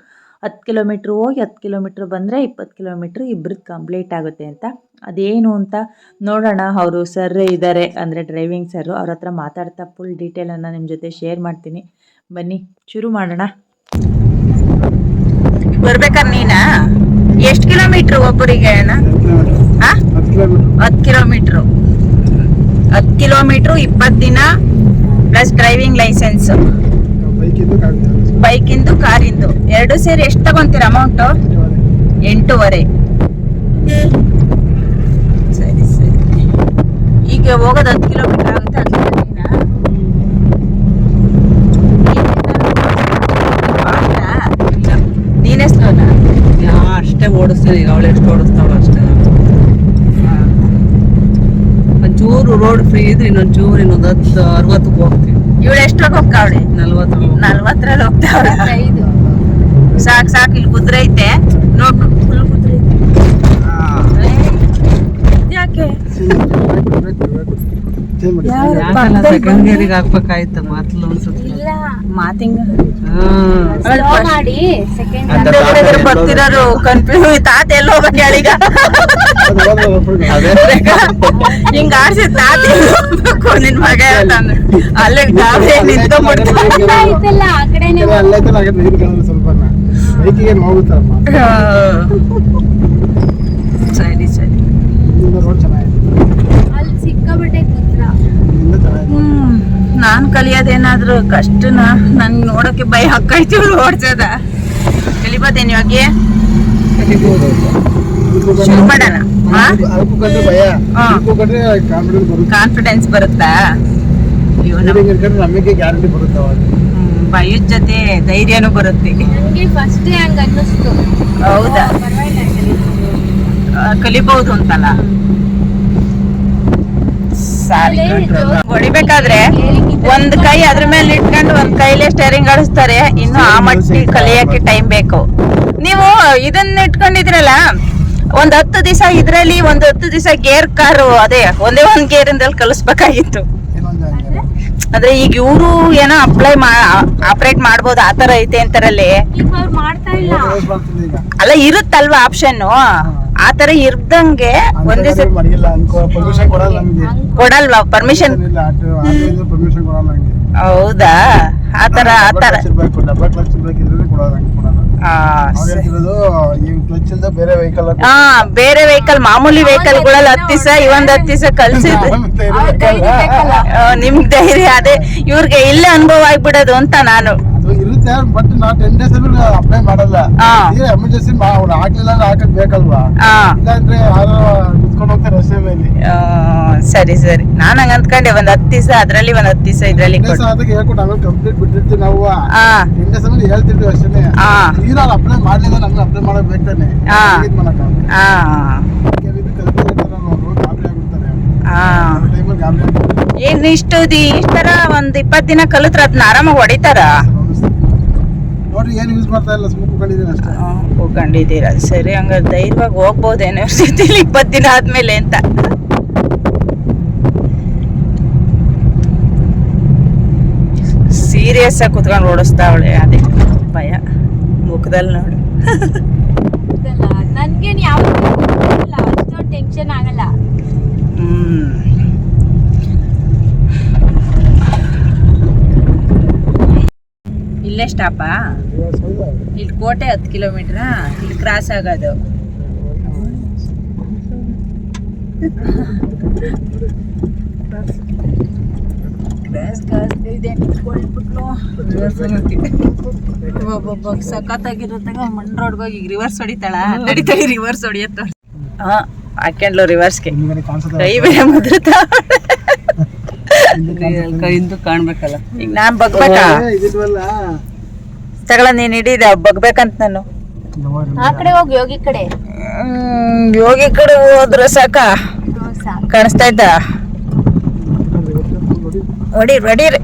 ಹತ್ತು ಕಿಲೋಮೀಟ್ರ್ ಹೋಗಿ ಹತ್ತು ಕಿಲೋಮೀಟ್ರ್ ಬಂದರೆ ಇಪ್ಪತ್ತು ಕಿಲೋಮೀಟ್ರ್ ಇಬ್ರದ್ದು ಕಂಪ್ಲೀಟ್ ಆಗುತ್ತೆ ಅಂತ. ಅದೇನು ಅಂತ ನೋಡೋಣ. ಅವರು ಸರ್ ಇದ್ದಾರೆ ಅಂದರೆ ಡ್ರೈವಿಂಗ್ ಸರ್ ಅವ್ರ ಹತ್ರ ಮಾತಾಡ್ತಾ ಫುಲ್ ಡೀಟೇಲನ್ನು ನಿಮ್ಮ ಜೊತೆ ಶೇರ್ ಮಾಡ್ತೀನಿ. ಬನ್ನಿ, ಶುರು ಮಾಡೋಣ. ಬರ್ಬೇಕಾದ್ರೆ ನೀನಾ? ಎಷ್ಟು ಕಿಲೋಮೀಟ್ರ್ ಒಬ್ಬರಿಗೆ ಅಣ್ಣ? ಹತ್ತು ಕಿಲೋಮೀಟ್ರು. ಹತ್ತು ಕಿಲೋಮೀಟ್ರು ಇಪ್ಪತ್ತು ದಿನ ಪ್ಲಸ್ ಡ್ರೈವಿಂಗ್ ಲೈಸೆನ್ಸ್ ಬೈಕ್ ಕಾರಿಂದು. ಎರಡು ಸೇರಿ ಎಷ್ಟು ತಗೊಂತೀರ ಅಮೌಂಟ್ ಎಂಟೂವರೆ. ಸರಿ ಸರಿ. ಈಗ ಹೋಗೋದು ಹತ್ತು ಕಿಲೋಮೀಟರ್ ಆಗುತ್ತೆ ಹತ್ತು ನೀನೇ ಸ್ಲೋನಾ? ಅಷ್ಟೇ ಓಡಿಸ್ತೀನಿ ಈಗ ಅವಳು ಎಷ್ಟು ಓಡಿಸ್ತಾವಳು ಅಷ್ಟೇ ಒಂಚೂರು ರೋಡ್ ಫ್ರೀ ಇದ್ರೆ ಇನ್ನೊಂದು ಚೂರು ಇನ್ನೊಂದು ಹತ್ತು ಅರವತ್ತಕ್ಕೆ ಹೋಗ್ತೀನಿ. ಇವಳು ಎಷ್ಟೊಳಗೆ ಹೋಗ್ತಾವಳೆ ನಲ್ವತ್ತು ನಲ್ವತ್ತರಲ್ಲಿ ಹೋಗ್ತಾವಳೆ ಸಾಕ್ ಸಾಕ್ ಇಲ್ಲಿ ಕುದುರೆ ಐತೆ. ನೋಡ್ ಫುಲ್ ಕುದುರೆ ಐತೆ. ಯಾಕೆ ಹಾಕ್ಬೇಕಾಯ್ತು ಮಾತ್ಲು ಅನ್ಸುತ್ತೆ ಮಾತಿಂಗ ಮಾಡಿ ಸೆಕೆಂಡ್ ಬರ್ತಿರೋರು ಕನ್ಫ್ಯೂಸ್ ತಾತ ಎಲ್ಲ ಹೋಗ್ಬೇಕು ಹೇಳೀಗ ಹಿಂಗ ಆಡ್ಸಿ ತಾತ ಹೋಗ್ಬೇಕು ನಿನ್ ಮಗ ಅಲ್ಲೇ ಗಾಡಿ ನಿಂತ್ಕೊಂಡ್ಬಿಡ್ತಾನೆ ಆ ಕಡೆನೆ ಸರಿ ಸರಿ ಅಲ್ಲಿ ಸಿಕ್ಕಾಬಟ್ಟೆ ಕೂತ್ರ ಹ್ಮ್ ನಾನ್ ಕಲಿಯೋದೇನಾದ್ರೂ ಕಷ್ಟನ ನನ್ ನೋಡಕ್ಕೆ ಭಯ ಹಾಕೈತಿ ಓಡ್ಸದ. ಕಲಿಬೋದೇನ್ ಇವಾಗ? ಶುರು ಮಾಡೋಣ. ಕಾನ್ಫಿಡೆನ್ಸ್ ಬರುತ್ತಾ. ಭಯದ ಜೊತೆ ಧೈರ್ಯನೂ ಬರುತ್ತೆ. ಹೌದಾ? ಕಲಿಬಹುದು ಅಂತಲ್ಲ. ಸಾರಿ ಹೊಡಿಬೇಕಾದ್ರೆ ಒಂದ್ ಕೈ ಅದ್ರ ಮೇಲೆ ಇಟ್ಕೊಂಡು ಒಂದ್ ಕೈಲೇ ಸ್ಟೇರಿಂಗ್ ಆಡಿಸ್ತಾರೆ ಇನ್ನು ಆ ಮಟ್ಟಿ ಕಲಿಯಕ್ಕೆ ಟೈಮ್ ಬೇಕು ನೀವು ಇದನ್ನ ಇಟ್ಕೊಂಡಿದ್ರಲ್ಲ, ಒಂದ್ ಹತ್ತು ದಿವಸ ಇದ್ರಲ್ಲಿ ಒಂದ್ ಹತ್ತು ದಿವಸ ಗೇರ್ ಕಾರು ಅದೇ, ಒಂದೇ ಒಂದ್ ಗೇರ್ ಇಂದಲ್ಲಿ ಕಲಿಸ್ಬೇಕಾಗಿತ್ತು. ಅಂದ್ರೆ ಈಗ ಇವರು ಏನೋ ಅಪ್ಲೈ ಆಪರೇಟ್ ಮಾಡ್ಬೋದು ಆತರ ಐತೆ ಅಂತಾರಲ್ಲಿ. ಅಲ್ಲ ಇರುತ್ತಲ್ವಾ ಆಪ್ಷನ್ ಆತರ ಇರ್ದಂಗೆ ಒಂದೇ ಕೊಡಲ್ವಾ? ಪರ್ಮಿಷನ್ ಹೌದಾ? ಆ, ತರ ಕ್ಲಚ್ ಇಲ್ದ ಬೇರೆ ವೆಹಿಕಲ್ ಹಾ ಬೇರೆ ವೆಹಿಕಲ್ ಮಾಮೂಲಿ ವೆಹಿಕಲ್ಗಳಲ್ಲಿ ಹತ್ತಿಸ ಇವೊಂದ್ ಹತ್ತಿಸ ಕಲ್ಸಿದ್ ಆ, ನಿಮ್ಗ್ ಧೈರ್ಯ ಅದೇ ಇವ್ರಿಗೆ ಇಲ್ಲೇ ಅನುಭವ ಆಗ್ಬಿಡೋದು ಅಂತ ನಾನು. ಇರುತ್ತೆ ಬಟ್ ನಾ ಟೆನ್ ಡೇಸ್ ಅಪ್ಲೈ ಮಾಡಲ್ಲ. ಹಾ. ಎಮರ್ಜೆನ್ಸಿ ಅವ್ರು ಹಾಕ್ಲಿಲ್ಲ ಅಂದ್ರೆ ಹಾಕಕ್ ಬೇಕಲ್ವಾ? ಇಲ್ಲಾಂದ್ರೆ ನಿಂತ್ಕೊಂಡು ಹೋಗ್ತಾರೆ ರಸ್ತೆ ಮೇಲೆ. ಆ, ಸರಿ ಸರಿ. ನಾನು ಹಂಗ ಅಂದ್ಕೊಂಡೆ ಒಂದ್ ಹತ್ತು ದಿವಸ ಅದ್ರಲ್ಲಿ ಒಂದ್ ಹತ್ತು ದಿವಸ ಇದ್ರಲ್ಲಿ ಅದಕ್ಕೆ ಡೇಸ್ ಆದಾಗ ಕಂಪ್ಲೀಟ್ ಬಿಟ್ಟಿರ್ತೀವಿ ನಾವು. ಟೆನ್ ಡೇಸ್ ಅಂದ್ರೆ ಹೇಳ್ತಿರ್ತೀವಿ ಅಷ್ಟೇ ಹಾ. ತೀರಾ ಅಪ್ಲೈ ಮಾಡ್ಲಿಲ್ಲ ನಮ್ಗೆ ಅಪ್ಲೈ ಮಾಡಕ್ ಬೇಕಾನೆ. ಇದ್ ಮಾಡಕ್ಕಾಗಲ್ಲ. ಅವ್ರು ಏನ್ ಇಷ್ಟು ಇಷ್ಟರ ಒಂದ್ ಇಪ್ಪತ್ ದಿನ ಕಲಿತ್ರ ಅದನ್ನ ಆರಾಮಾಗಿ ಹೊಡಿತಾರ? ನೋಡ್ರಿ ಏನು ಯೂಸ್ ಮಾಡ್ತಾ ಇಲ್ಲ? ಸುಮ್ಮನೆ ಕುತ್ಕೊಂಡಿದ್ದೀನಿ ಅಷ್ಟೇ? ಹೋಗ್ಕೊಂಡಿದ್ದೀರ ಸರಿ ಹಂಗಾರೆ ಧೈರ್ಯವಾಗಿ ಹೋಗ್ಬೋದೇನೋ ಯೂನಿವರ್ಸಿಟಿಲಿ ಇಪ್ಪತ್ತು ದಿನ ಆದ್ಮೇಲೆ ಅಂತ. ಸೀರಿಯಸ್ ಆಗಿ ಕುತ್ಕೊಂಡು ಓಡಿಸ್ತಾವಳೆ ಅದೇ ಭಯ ಮುಖದಲ್ಲಿ ನೋಡು. ನನಗೇನು ಯಾವ ಅಷ್ಟೊಂದು ಟೆನ್ಷನ್ ಆಗಲ್ಲ. ಹ್ಮ್. ಇಲ್ಲೇ ಸ್ಟಾಪಾ ಇಲ್ಲಿ ಕೋಟೆ ಹತ್ತು ಕಿಲೋಮೀಟ್ರಾ ಇಲ್ಲಿ ಕ್ರಾಸ್ ಆಗೋದು. ಒಬ್ಬೊಬ್ಬ ಸಖತ್ತಾಗಿರತ್ತಾಗ ಮಣ್ ರೋಡ್ಗೆ ಹೋಗಿ ರಿವರ್ಸ್ ಹೊಡಿತಾಳ? ತಡಿ ರಿವರ್ಸ್ ಹೊಡಿಯತ್ತ ಆ ಹಾಕ್ಯಂಡ್ಲು ರಿವರ್ಸ್ಗೆ ಕೈ ಬೇರೆ ಮುದ್ರತಾ ಕೈಯಿಂದ ಕಾಣ್ಬೇಕಲ್ಲ. ಈಗ ನಾನ್ ಬಗ್ಬೇಕಾ? ತಗಳ ನೀನ್ ಹಿಡಿದ ಬಗ್ಬೇಕಂತ ನಾನು. ಆ ಕಡೆ ಹೋಗಿ ಯೋಗಿ ಕಡೆ. ಹ್ಮ್, ಯೋಗಿ ಕಡೆ ಹೋದ್ರೆ ಸಾಕ? ಸಾಕು. ಕಾಣಿಸ್ತಾ ಇದ್ದ? ಹೊಡೀರ್ ಹೊಡೀರಿ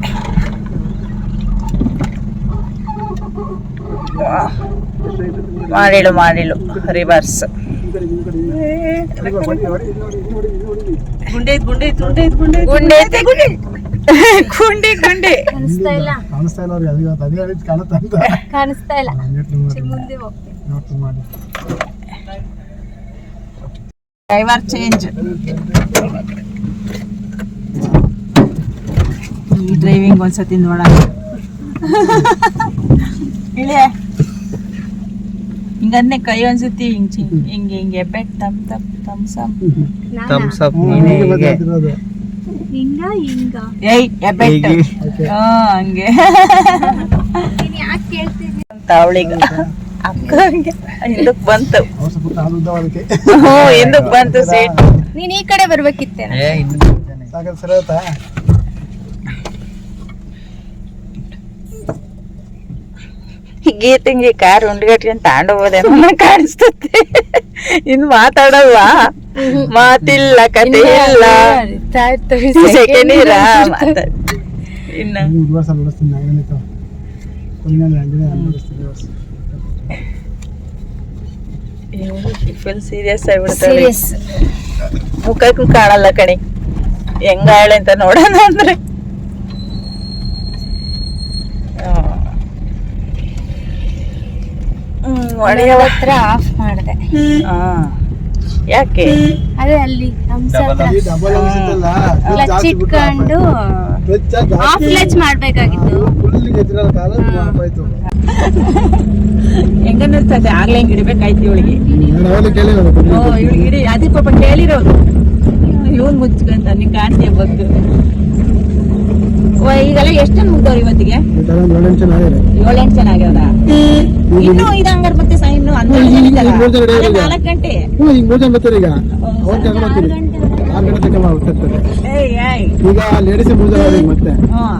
ಮಾಡಿಳು ಮಾಡಿಳು. ರಿವರ್ಸ್ ಗುಂಡೆ ಐತ್ ಗುಂಡೆ ಗುಂಡೆ ಗುಂಡೆ. ಗುಂಡೆ ಗುಂಡೆ. ಗುಂಡಿ ಗುಂಡಿ. ಕಾಣಿಸ್ತಾ ಇಲ್ಲ. ಕಾಣಿಸ್ತಾ ಇಲ್ಲ ಅವ್ರಿಗೆ ಅದು ಇವತ್ತು ಅದೇ ಹೇಳಿದ್ ಕಾಣುತ್ತೆ ಅಂತ ಕಾಣಿಸ್ತಾ ಇಲ್ಲ. ಮಾಡಿ. ಮುಂದೆ ಹೋಗ್ತೀನಿ. ಯೋಚ್ನೆ ಮಾಡಿ. ಡ್ರೈವರ್ ಚೇಂಜ್ ಈ ಡ್ರೈವಿಂಗ್ ಒಂದ್ಸತಿ ನೋಡೋಣ. <laughs> ಇಳಿಯ? ಹಿಂಗನ್ನೆ ಕೈ ಒಂದ್ಸತಿ ಹಿಂಗ್ ಹಿಂಗ್ ಹಿಂಗ್ ಎಬ್ಬೆಟ್ ತಮ್ ತಮ್ ತಮ್ ಸಮ್ ನಾನಾ? ಥಮ್ಸ್ ಅಪ್ ಹೀಗೆ ಏಯ್ ಎಬ್ಬೆಟ್. ಹಾ ಹಂಗೆ ನೀನ್ ಯಾಕೆ ಕೇಳ್ತಿದ್ದಿ ಅಂತ ಅವಳಿಗ ಅಕ್ಕ ಹಂಗೆ ಹಿಂದಕ್ ಬಂತು ಹ್ಞೂ ಹಿಂದಕ್ ಬಂತು ಸೀಟ್ ನೀನ್ ಈ ಕಡೆ ಬರ್ಬೇಕಿತ್ತೇನೆ ಏ ಸರಿ ಆಯ್ತಾ ಗೀತಂಗೆ ಕಾರ್ ಉಂಡ್ಗಟ್ಕೊಂಡು ತಗೊಂಡು ಹೋಗೋದೇನೋ ಕಾಣಿಸ್ತದೆ. ಇನ್ ಮಾತಾಡಲ್ವ ಮಾತಿಲ್ಲ ಕತೆ ಇಲ್ಲ. ಸೆಕೆಂಡ್ ಇನ್ನ. ಫುಲ್ ಸೀರಿಯಸ್ ಆಗ್ಬಿಡ್ತಾರೆ ಮುಖಕ್ಕೂ ಕಾಣಲ್ಲ ಕಣಿ. ಹೆಂಗ ಹೇಳೆ ಅಂತ ನೋಡೋಣ ಅಂದ್ರೆ ಆ. ಹ್ಮ್, ಹತ್ರ ಆಫ್ ಮಾಡಿದೆ. ಆ. ಯಾಕೆ? ಅದೇ ಅಲ್ಲಿ ಹಂಸ ಹತ್ರ ಕ್ಲಚ್ ಇಟ್ಕೊಂಡು ಆಫ್ ಕ್ಲಚ್ ಮಾಡ್ಬೇಕಾಗಿತ್ತು. ಹೆಂಗ ಹೆಂಗನ್ನಿಸ್ತದೆ ಆಗ್ಲೇ ಹಿಂಗ್ ಇಡ್ಬೇಕಾಯ್ತು ಇವಳಿಗೆ. ಓ ಇವಳಿಗೆ ಇಡಿ ಅದೇ ಪಾಪ ಕೇಳಿರೋದು. ಇವನ್ ಮುಚ್ಕೊಂತ ನೀನ್ ಕಾಣ್ತೀಯ ಬಗ್ಗೆ ಓ ಈಗೆಲ್ಲ ಎಷ್ಟನ್ ಮುಗ್ದವ್ರು ಇವತ್ತಿಗೆ? ಏಳೆಂಟು ಜನ ಆಗ್ಯಾವ್ರ? ಇನ್ನೂ ಇದು ಹಂಗಾರ ಮತ್ತೆ ಸೈನ್ ಹನ್ನೆರಡು ಜನ ಇದ್ದಾರ. ನಾಲ್ಕು ಗಂಟೆ. ಈಗ ಮೂರು ಜನ ಬರ್ತಾರೆ ಈಗ. ಅವ್ರು ಆರು ಗಂಟೆ ತನಕ ಹೋಗ್ತಿರ್ತಾರೆ ಈಗ ಲೇಡೀಸ್ ಮೂರು ಜನ ಅವ್ರಿಗೆ ಮತ್ತೆ.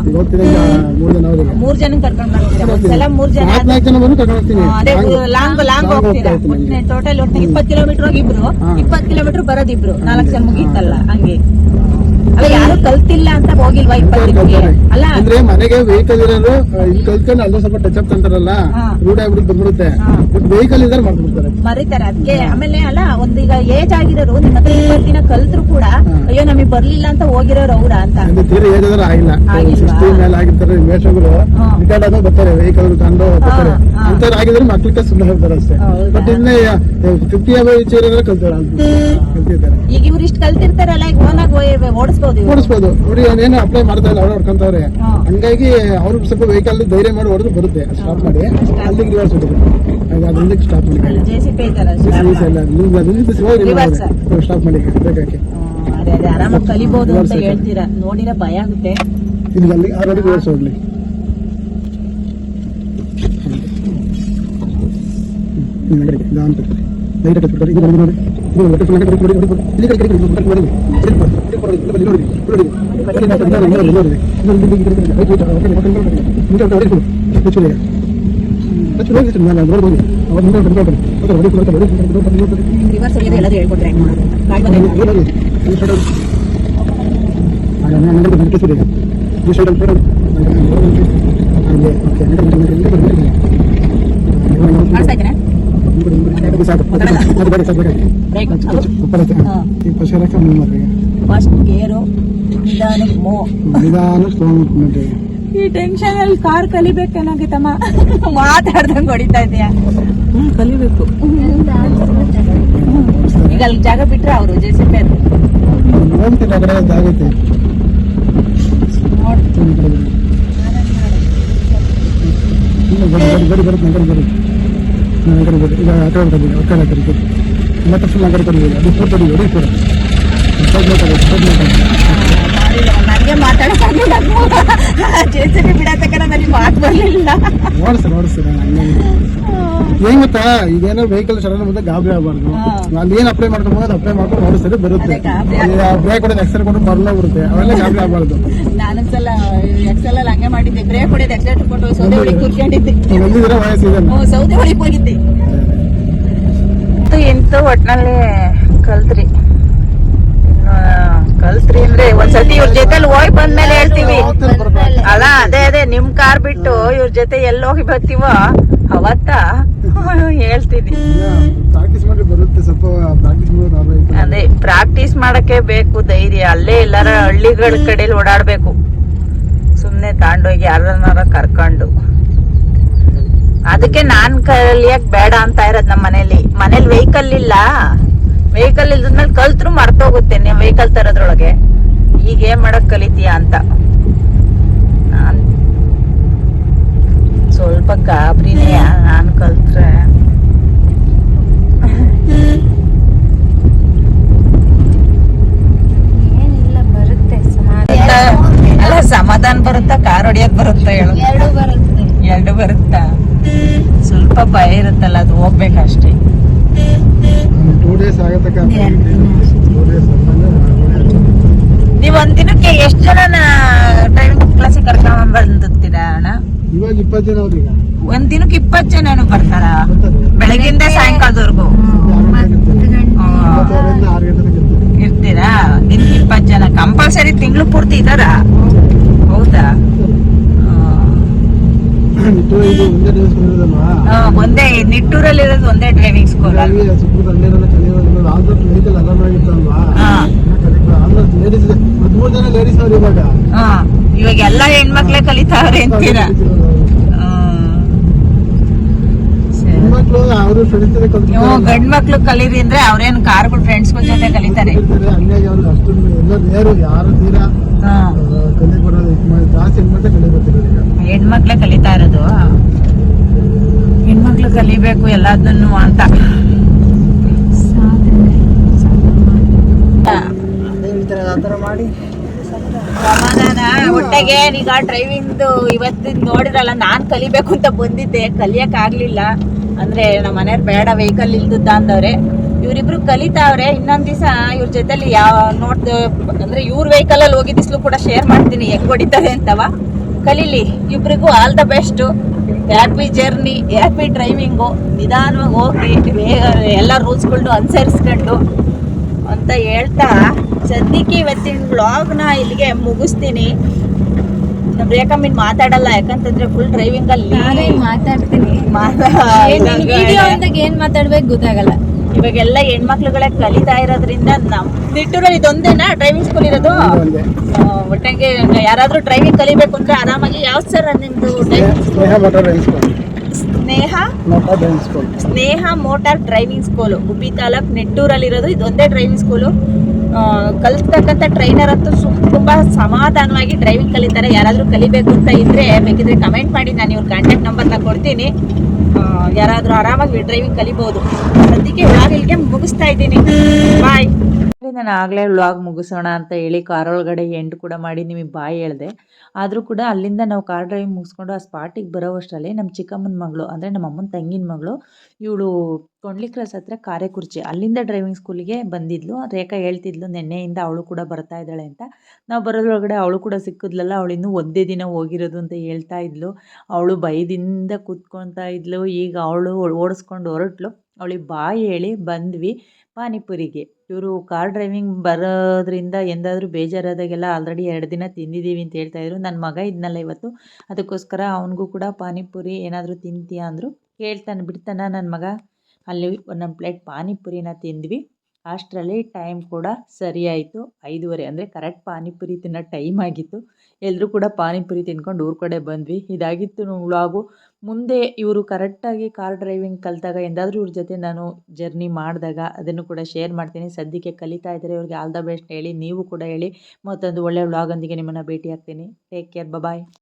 ಈಗ ಹೋಗ್ತೀನಿ ಈಗ ಮೂರು ಜನ ಅವ್ರಿಗೆ ಮೂರ್ ಜನ ಕರ್ಕೊಂಡ್ ಬರ್ತಾರೆ ಮೂರ್ ಜನ. ನಾಲ್ಕು ನಾಲ್ಕು ಜನ. ಬಂದು ಕರ್ಕೊಂಡು ಹೋಗ್ತೀನಿ. ಅದೇ ಲಾಂಗ್ ಲಾಂಗ್ ಹೋಗ್ತೀರಾ. ಟೋಟಲ್ ಒಟ್ಟು ಇಪ್ಪತ್ತು ಕಿಲೋಮೀಟರ್ ಹೋಗಿ ಇಬ್ರು. ಇಪ್ಪತ್ತು ಕಿಲೋಮೀಟರ್ ಬರೋದಿಬ್ರು. ನಾಲ್ಕು ಜನ ಮುಗೀತಲ್ಲ ಹಂಗೆ. ಅಲ್ಲ ಯಾರು ಕಲ್ತಿಲ್ಲ ಅಂತ ಹೋಗಿಲ್ವಾ ಇಪ್ಪತ್ತಕ್ಕೆ ಅಲ್ಲ. ಅಂದ್ರೆ ಮನೆಗೆ ವೆಹಿಕಲ್ ಇರೋರು ಇಲ್ಲಿ ಕಲ್ತ್ಕೊಂಡು ಅಲ್ಲೇ ಸ್ವಲ್ಪ ಟಚ್ ಅಪ್ ಅಂತಾರಲ್ಲ ಹಾ. ರೂಢ ಆಗ್ಬಿಟ್ಟು ಬಂದ್ಬಿಡುತ್ತೆ. ಬಟ್ ವೆಹಿಕಲ್ ಇದ್ದಾರೆ ಮಾಡ್ಬಿಡ್ತಾರೆ ಮರಿತಾರೆ. ಅದಕ್ಕೆ ಆಮೇಲೆ ಅಲ್ಲ ಒಂದೀಗ ಏಜ್ ಆಗಿರೋರು ನಿಮ್ಮ ಹತ್ರ ಇಪ್ಪತ್ತು ದಿನ ಕಲ್ತ್ರು ಕೂಡ ಅಯ್ಯೋ ನಮಗೆ ಬರ್ಲಿಲ್ಲ ಅಂತ ಹೋಗಿರೋರು ಅವ್ರ ಅಂತ? ತೀರಿ ಏಜ್ ಆದ್ರೆ ಆಗಿಲ್ಲ? ಸಿಕ್ಸ್ಟಿ ಮೇಲೆ ಆಗಿರ್ತಾರೆ ಮೇಷಗಳು ಹಾ. ರಿಟೈರ್ಡ್ ಆದ್ರೂ ಬರ್ತಾರೆ ವೆಹಿಕಲ್ ತಂದು ಬರ್ತಾರೆ. ಹಾ. ಆಗಿದ್ರೆ ಮಕ್ಳಿಗೆ ಸುಮ್ಮನೆ ಹೋಗ್ತಾರೆ ಅಷ್ಟೇ? ಬಟ್ ಇನ್ನೇ ಫಿಫ್ಟಿ ಅಬೋ ಈಚೆ ಕಲ್ತಾರೆ ಈಗ ಇವ್ರು ಇಷ್ಟು ಕಲ್ತಿರ್ತಾರಲ್ಲ ಈಗ ಓನಾಗಿ ಓಡಿಸ್ಬೋದು ಇವ್ರು ಓಡಿಸ್ಬೋದು ನೋಡಿ ಏನೇನು ಅಪ್ಲೈ ಮಾಡ್ತಾ ಇಲ್ಲ ಅವ್ರು ಹೊಡ್ಕೊಂತವ್ರೆ ಹಂಗಾಗಿ ಅವ್ರು ಸ್ವಲ್ಪ ವೆಹಿಕಲ್ ಧೈರ್ಯ ಮಾಡಿ ಹೊಡೆದು ಬರುತ್ತೆ ಸ್ಟಾಪ್ ಮಾಡಿ ಅಲ್ಲಿಗೆ ರಿವರ್ಸ್ ಅದರಿಂದ ಸ್ಟಾಪ್ ಮಾಡಿ. ಸ್ಟಾಪ್ ಮಾಡಿ ಬೇಕಾಗಿ ಆರಾಮಾಗಿ ಕಲಿಬಹುದು ಅಂತ ಹೇಳ್ತೀರಾ ನೋಡಿರ ಭಯ ಆಗುತ್ತೆ ಇದು ಅಲ್ಲಿ ಆ ರೋಡಿಗೆ ರಿವರ್ಸ್ ಹೋಗ್ಲಿ ಮಾಡೋದು ಗಾಡಿ ಬಂದ್ರೆ ಕಾಣಿಸ್ತಾ ಇದೆಯಾ ಬ್ರೇಕ್ ಫಸ್ಟ್ ಗೇರು ನಿಧಾನಕ್ಕೆ ಮೋ ಈ ಟೆನ್ಷನ್ ಅಲ್ಲಿ ಕಾರ್ ಕಲಿಬೇಕೇನಾಗಿತ್ತಮ್ಮ ಮಾತಾಡ್ದಂಗ್ ಹೊಡಿತಾ ಇದೆಯಾ? ಹ್ಮ್ ಕಲಿಬೇಕು. ಈಗ ಅಲ್ಲಿ ಜಾಗ ಬಿಟ್ರೆ ಅವರು ಜೆ ಸಿ ಪಿ ಆಗುತ್ತೆ ಬರಿ ಬರಿ ಬರಿ ಬರುತ್ತೆ ನಗರ ಬರಿ ನಗರ ಬರಿ ಈಗ ಆ ಕಡೆ ಬರ್ತೀನಿ ಆ ಕಡೆ ಕರಿ ಮತ್ತೆ ಫುಲ್ ನಗರ ಕರಿ ಅದು ಫೋಟೋ ಹೊಡಿ ಹೊಡಿ ಫೋಟೋ ನನಗೆ ಮಾತಾಡಕ್ಕಾಗಿಲ್ಲ ಜೆ ಸಿ ಪಿ ಬಿಡತ್ತ ನನಗೆ ಮಾತು ಬರಲಿಲ್ಲ ನೋಡ್ಸಿ ಹಂಗೆ ಏನ್ ಗೊತ್ತಾ ಈಗ ವೆಹಿಕಲ್ ಸಡನ್ ಮುಂದೆ ಗಾಬರಿ ಆಗಬಾರ್ದು. ಅಲ್ಲಿ ಏನ್ ಅಪ್ಲೈ ಮಾಡ್ಕೊಂಡು ಅದು ಅಪ್ಲೈ ಮಾಡ್ಕೊಂಡು ಓಡಿಸ್ತಾರೆ ಬರುತ್ತೆ. ಬ್ರೇಕ್ ಹೊಡೆದು ಎಕ್ಸರ್ ಕೊಟ್ಟು ಬರಲ್ಲ ಬರುತ್ತೆ. ಅವೆಲ್ಲ ಗಾಬರಿ ಆಗಬಾರ್ದು. ನಾನೊಂದ್ಸಲ ಎಕ್ಸಲ್ ಅಲ್ಲಿ ಹಂಗೆ ಮಾಡಿದ್ದೆ. ಬ್ರೇಕ್ ಹೊಡೆದು ಎಕ್ಸೆಲ್ ಕೊಟ್ಟು ಸೌದೆ ಹೊಡಿ ಕೂತ್ಕೊಂಡಿದ್ದೆ. ಬಂದಿದ್ರೆ ವಯಸ್ಸು ಇದೆ ಹ್ಞೂ ಸೌದೆ ಹೊಡಿಗೆ ಹೋಗಿದ್ದೆ. ಎಂತ ಒಟ್ನಲ್ಲಿ ಕಲ್ತ್ರಿ. ಅಂದ್ರೆ ಒಂದ್ಸತಿ ಇವ್ರ ಜೊತೆ ಹೋಗಿ ಬಂದ್ಮೇಲೆ ಹೇಳ್ತೀವಿ. ಅಲ್ಲ ಅದೇ ಅದೇ ನಿಮ್ ಕಾರ್ ಬಿಟ್ಟು ಇವ್ರ ಜೊತೆ ಎಲ್ಲಿ ಹೋಗಿ ಬರ್ತೀವೋ? ಅವತ್ತ ಹೇಳ್ತೀನಿ. ಅದೇ ಪ್ರಾಕ್ಟೀಸ್ ಮಾಡಕ್ಕೆ ಬೇಕು ಧೈರ್ಯ. ಅಲ್ಲೇ ಎಲ್ಲಾರ ಹಳ್ಳಿಗಳ ಕಡೆಲಿ ಓಡಾಡ್ಬೇಕು. ಸುಮ್ನೆ ತಾಂಡೋಗಿ ಯಾರನ್ನಾರ ಕರ್ಕೊಂಡು. ಅದಕ್ಕೆ ನಾನ್ ಕಲಿಯಕ್ ಬೇಡ ಅಂತ ಇರೋದ್ ನಮ್ಮ ಮನೇಲಿ. ಮನೇಲಿ ವೆಹಿಕಲ್ ಇಲ್ಲ. ವೆಹಿಕಲ್ ಇಲ್ದ್ಮೇಲೆ ಕಲ್ತ್ರು ಮರ್ತೋಗುತ್ತೆ ನೀವು ವೆಹಿಕಲ್ ತರೋದ್ರೊಳಗೆ. ಈಗ ಏನ್ ಮಾಡಕ್ ಕಲಿತೀಯ ಅಂತ. ನಾನ್ ಸ್ವಲ್ಪ ಗಾಬರಿನೇ ನಾನ್ ಕಲ್ತ್ರೆ. ಏನಿಲ್ಲ ಬರುತ್ತೆ. ಸಮಾಧಾನ. ಅಲ್ಲ ಸಮಾಧಾನ ಬರುತ್ತಾ? ಕಾರ್ ಹೊಡಿಯಕ್ ಬರುತ್ತಾ ಹೇಳು? ಎರಡು ಬರುತ್ತೆ. ಎರಡು ಬರುತ್ತಾ? ಸ್ವಲ್ಪ ಭಯ ಇರುತ್ತಲ್ಲ ಅದು ಹೋಗ್ಬೇಕಷ್ಟೇ. ಒಂದ್ ದಿನಕ್ಕೆ ಎಷ್ಟು ಜನ ಡ್ರೈವಿಂಗ್ ಕ್ಲಾಸ್ ಕರ್ಕೊಂಡ್ ಬಂದಿರ್ತೀರಾ ಅಣ್ಣ? ಇವಾಗ ಇಪ್ಪತ್ತು ಜನ ಅವ್ರೀಗ ಒಂದ್ ದಿನಕ್ಕೆ ಇಪ್ಪತ್ತು ಜನನು ಬರ್ತಾರ? ಬೆಳಗಿಂದ ಸಾಯಂಕಾಲದವರೆಗೂ? ಇರ್ತೀರಾ? ದಿನಕ್ಕೆ ಇಪ್ಪತ್ತು ಜನ. ಕಂಪಲ್ಸರಿ ತಿಂಗಳು ಪೂರ್ತಿ ಇದಾರ? ಹೌದಾ? ಒಂದೇ ನಿಟ್ಟೂರಲ್ಲಿ ಇರೋದು ಒಂದೇ ಡ್ರೈವಿಂಗ್ ಸ್ಕೂಲ್ ಆಲ್ಮೋಸ್ಟ್ ವೆಹಿಕಲ್ ಅಲ್ಲ ಆಗಿತ್ತಲ್ವಾ ಆಲ್ಮೋಸ್ಟ್ ಲೇಡೀಸ್ ಹದಿಮೂರು ಜನ ಲೇಡೀಸ್ ಅವ್ರು ಇವಾಗ. ಎಲ್ಲ ಹೆಣ್ಮಕ್ಳೇ ಕಲಿತಾವ್ರೆ ಅಂತೀರಾ? ಗಂಡ್ ಮಕ್ಳು ಕಲೀರಿ ಅಂದ್ರೆ ಅವ್ರೇನ್ ಕಾರ್ಗಳು ಫ್ರೆಂಡ್ಸ್ ಜೊತೆ ಕಲಿತಾರೆ? ಹಂಗಾಗಿ ಅವ್ರು ಅಷ್ಟೊಂದು ಎಲ್ಲ ರೇರು ಯಾರು ತೀರಾ ಕಲಿ ಬರೋದು ಇದ್ ಮಾಡಿ- ಜಾಸ್ತಿ ಹೆಣ್ಮಕ್ಳೆ ಕಲಿ ಬರ್ತಿರೋದು ಈಗ. ಹೆಣ್ಮಕ್ಳೇ ಕಲಿತಾ ಇರೋದು? ಹೆಣ್ಮಕ್ಳು ಕಲಿಬೇಕು ಎಲ್ಲದನ್ನು ಅಂತ ಹೇಳ್ತಾರೆ ಆ ಥರ ಮಾಡಿ ಒಟ್ಟಿಗೆ ಈಗ ಡ್ರೈವಿಂಗ್ ಇವತ್ತಿನ ನೋಡಿದ್ರಲ್ಲ, ನಾನ್ ಕಲಿಬೇಕು ಅಂತ ಬಂದಿದ್ದೆ. ಕಲಿಯಕ್ ಆಗ್ಲಿಲ್ಲ. ಅಂದ್ರೆ ನಮ್ಮ ಮನೆಯವ್ರು ಬೇಡ ವೆಹಿಕಲ್ ಇಲ್ದದ್ದ ಅಂದವ್ರೆ. ಇವ್ರಿಬ್ರು ಕಲಿತಾವ್ರೆ. ಇನ್ನೊಂದ್ ದಿವಸ ಇವ್ರ ಜೊತೆಲಿ ಯಾವ ನೋಡ್ ಅಂದ್ರೆ ಇವ್ರ ವೆಹಿಕಲ್ ಅಲ್ಲಿ ಹೋಗಿದ್ದಿಸ್ಲು ಕೂಡ ಶೇರ್ ಮಾಡ್ತೀನಿ. ಹೆಂಗ್ ಹೊಡಿತಾರೆ ಅಂತವ. ಕಲೀಲಿ. ಇಬ್ರಿಗೂ all the best happy journey happy driving ನಿಧಾನವಾಗಿ ಹೋಗಿ ಎಲ್ಲ ರೂಲ್ಸ್ಗಳನ್ನು ಅನುಸರಿಸ್ಕೊಂಡು ಅಂತ ಹೇಳ್ತಾ ಸದ್ಯಕ್ಕೆ ಇವತ್ತಿನ ಬ್ಲಾಗ್ನ ಇಲ್ಲಿಗೆ ಮುಗಿಸ್ತೀನಿ. ಬ್ರೇಕಮ್ ಇನ್ ಮಾತಾಡಲ್ಲ ಯಾಕಂತಂದ್ರೆ ಫುಲ್ ಡ್ರೈವಿಂಗ್ ಅಲ್ಲಿ ಮಾತಾಡ್ತೀನಿ ಏನ್ ಮಾತಾಡ್ಬೇಕು ಗೊತ್ತಾಗಲ್ಲ. ಇವಾಗೆಲ್ಲ ಹೆಣ್ಮಕ್ಳುಗಳೇ ಕಲಿತಾ ಇರೋದ್ರಿಂದ ನಮ್ ನಿಟ್ಟೂರಲ್ಲಿ ಇದೊಂದೇನಾ? ಡ್ರೈವಿಂಗ್ ಸ್ಕೂಲ್ ಇರೋದು? ಒಟ್ಟಂಗೆ ಯಾರಾದ್ರೂ ಡ್ರೈವಿಂಗ್ ಕಲಿಬೇಕು ಅಂದ್ರೆ ಆರಾಮಾಗಿ ಯಾವ ಸರ್ ನಿಮ್ದು Sneha motor driving school Sneha? Motor driving school Sneha motor driving school Gubbi taluk ನೆಟ್ಟೂರಲ್ಲಿರೋದು ಇದೊಂದೇ ಡ್ರೈವಿಂಗ್ ಸ್ಕೂಲು ಕಲಿಸ್ತಕ್ಕಂಥ ಟ್ರೈನರ್ ಅಂತೂ ತುಂಬ ಸಮಾಧಾನವಾಗಿ ಡ್ರೈವಿಂಗ್ ಕಲಿತಾರೆ. ಯಾರಾದರೂ ಕಲಿಬೇಕು ಅಂತ ಇದ್ರೆ ಬೇಕಿದ್ರೆ ಕಮೆಂಟ್ ಮಾಡಿ. ನಾನು ಇವ್ರ ಕಾಂಟ್ಯಾಕ್ಟ್ ನಂಬರ್ನ ಕೊಡ್ತೀನಿ. ಯಾರಾದರೂ ಆರಾಮಾಗಿ ಡ್ರೈವಿಂಗ್ ಕಲಿಬಹುದು ಸದ್ಯಕ್ಕೆ ವ್ಲಾಗ್ ಇಲ್ಲಿಗೆ ಮುಗಿಸ್ತಾ ಇದ್ದೀನಿ. ಬಾಯ್ ನಾನು ಆಗಲೇ ವ್ಲಾಗ್ ಮುಗಿಸೋಣ ಅಂತ ಹೇಳಿ ಕಾರೊಳಗಡೆ ಎಂಟು ಕೂಡ ಮಾಡಿ ನಿಮಗೆ ಬಾಯಿ ಹೇಳಿದೆ. ಆದರೂ ಕೂಡ ಅಲ್ಲಿಂದ ನಾವು ಕಾರ್ ಡ್ರೈವಿಂಗ್ ಮುಗಿಸ್ಕೊಂಡು ಆ ಸ್ಪಾಟಿಗೆ ಬರೋವಷ್ಟರಲ್ಲಿ ನಮ್ಮ ಚಿಕ್ಕಮ್ಮನ ಮಗಳು, ಅಂದರೆ ನಮ್ಮ ಅಮ್ಮನ ತಂಗಿನ ಮಗಳು, ಇವಳು ಕೊಂಡ್ಲಿ ಕ್ರಾಸ್ ಹತ್ರ ಕಾರೆಕುರ್ಚಿ, ಅಲ್ಲಿಂದ ಡ್ರೈವಿಂಗ್ ಸ್ಕೂಲಿಗೆ ಬಂದಿದ್ಲು. ರೇಖಾ ಹೇಳ್ತಿದ್ಲು, ನಿನ್ನೆಯಿಂದ ಅವಳು ಕೂಡ ಬರ್ತಾ ಇದ್ದಾಳೆ ಅಂತ. ನಾವು ಬರೋದ್ರೊಳಗಡೆ ಅವಳು ಕೂಡ ಸಿಕ್ಕಿದ್ಲಲ್ಲ ಇನ್ನೂ ಒಂದೇ ದಿನ ಹೋಗಿರೋದು ಅಂತ ಹೇಳ್ತಾ ಇದ್ಲು. ಅವಳು ಭಯದಿಂದ ಕೂತ್ಕೊತಾ ಇದ್ಲು. ಈಗ ಅವಳು ಓಡಿಸ್ಕೊಂಡು ಹೊರಟ್ಲು. ಅವಳಿಗೆ ಬಾಯಿ ಹೇಳಿ ಬಂದ್ವಿ ಪಾನಿಪುರಿಗೆ. ಇವರು ಕಾರ್ ಡ್ರೈವಿಂಗ್ ಬರೋದ್ರಿಂದ ಎಂದಾದರೂ ಬೇಜಾರಾದಾಗೆಲ್ಲ ಆಲ್ರೆಡಿ ಎರಡು ದಿನ ತಿಂದಿದ್ದೀವಿ ಅಂತ ಹೇಳ್ತಾಯಿದ್ರು ನನ್ನ ಮಗ ಇದ್ನಲ್ಲ ಇವತ್ತು. ಅದಕ್ಕೋಸ್ಕರ ಅವನಿಗೂ ಕೂಡ ಪಾನಿಪುರಿ ಏನಾದರೂ ತಿಂತೀಯಾ ಅಂದರು. ಕೇಳ್ತಾನೆ, ಬಿಡ್ತಾನ ನನ್ನ ಮಗ? ಅಲ್ಲಿ ಒಂದೊಂದು ಪ್ಲೇಟ್ ಪಾನಿಪುರಿನ ತಿಂದ್ವಿ. ಅಷ್ಟರಲ್ಲಿ ಟೈಮ್ ಕೂಡ ಸರಿಯಾಯಿತು. ಐದೂವರೆ, ಅಂದರೆ ಕರೆಕ್ಟ್ ಪಾನಿಪುರಿ ತಿನ್ನೋ ಟೈಮ್ ಆಗಿತ್ತು. ಎಲ್ಲರೂ ಕೂಡ ಪಾನಿಪುರಿ ತಿನ್ಕೊಂಡು ಊರ ಕಡೆ ಬಂದ್ವಿ. ಇದಾಗಿತ್ತು ವ್ಲಾಗು. ಮುಂದೆ ಇವರು ಕರೆಕ್ಟಾಗಿ ಕಾರ್ ಡ್ರೈವಿಂಗ್ ಕಲಿತಾಗ ಎಂದಾದರೂ ಇವ್ರ ಜೊತೆ ನಾನು ಜರ್ನಿ ಮಾಡಿದಾಗ ಅದನ್ನು ಕೂಡ ಶೇರ್ ಮಾಡ್ತೀನಿ. ಸದ್ಯಕ್ಕೆ ಕಲಿತಾ ಇದ್ದರೆ ಇವ್ರಿಗೆ ಆಲ್ ದ ಬೆಸ್ಟ್ ಹೇಳಿ, ನೀವು ಕೂಡ ಹೇಳಿ. ಮತ್ತೊಂದು ಒಳ್ಳೆಯ ವ್ಲಾಗೊಂದಿಗೆ ನಿಮ್ಮನ್ನು ಭೇಟಿ ಆಗ್ತೀನಿ ಟೇಕ್ ಕೇರ್ ಬಾಯ್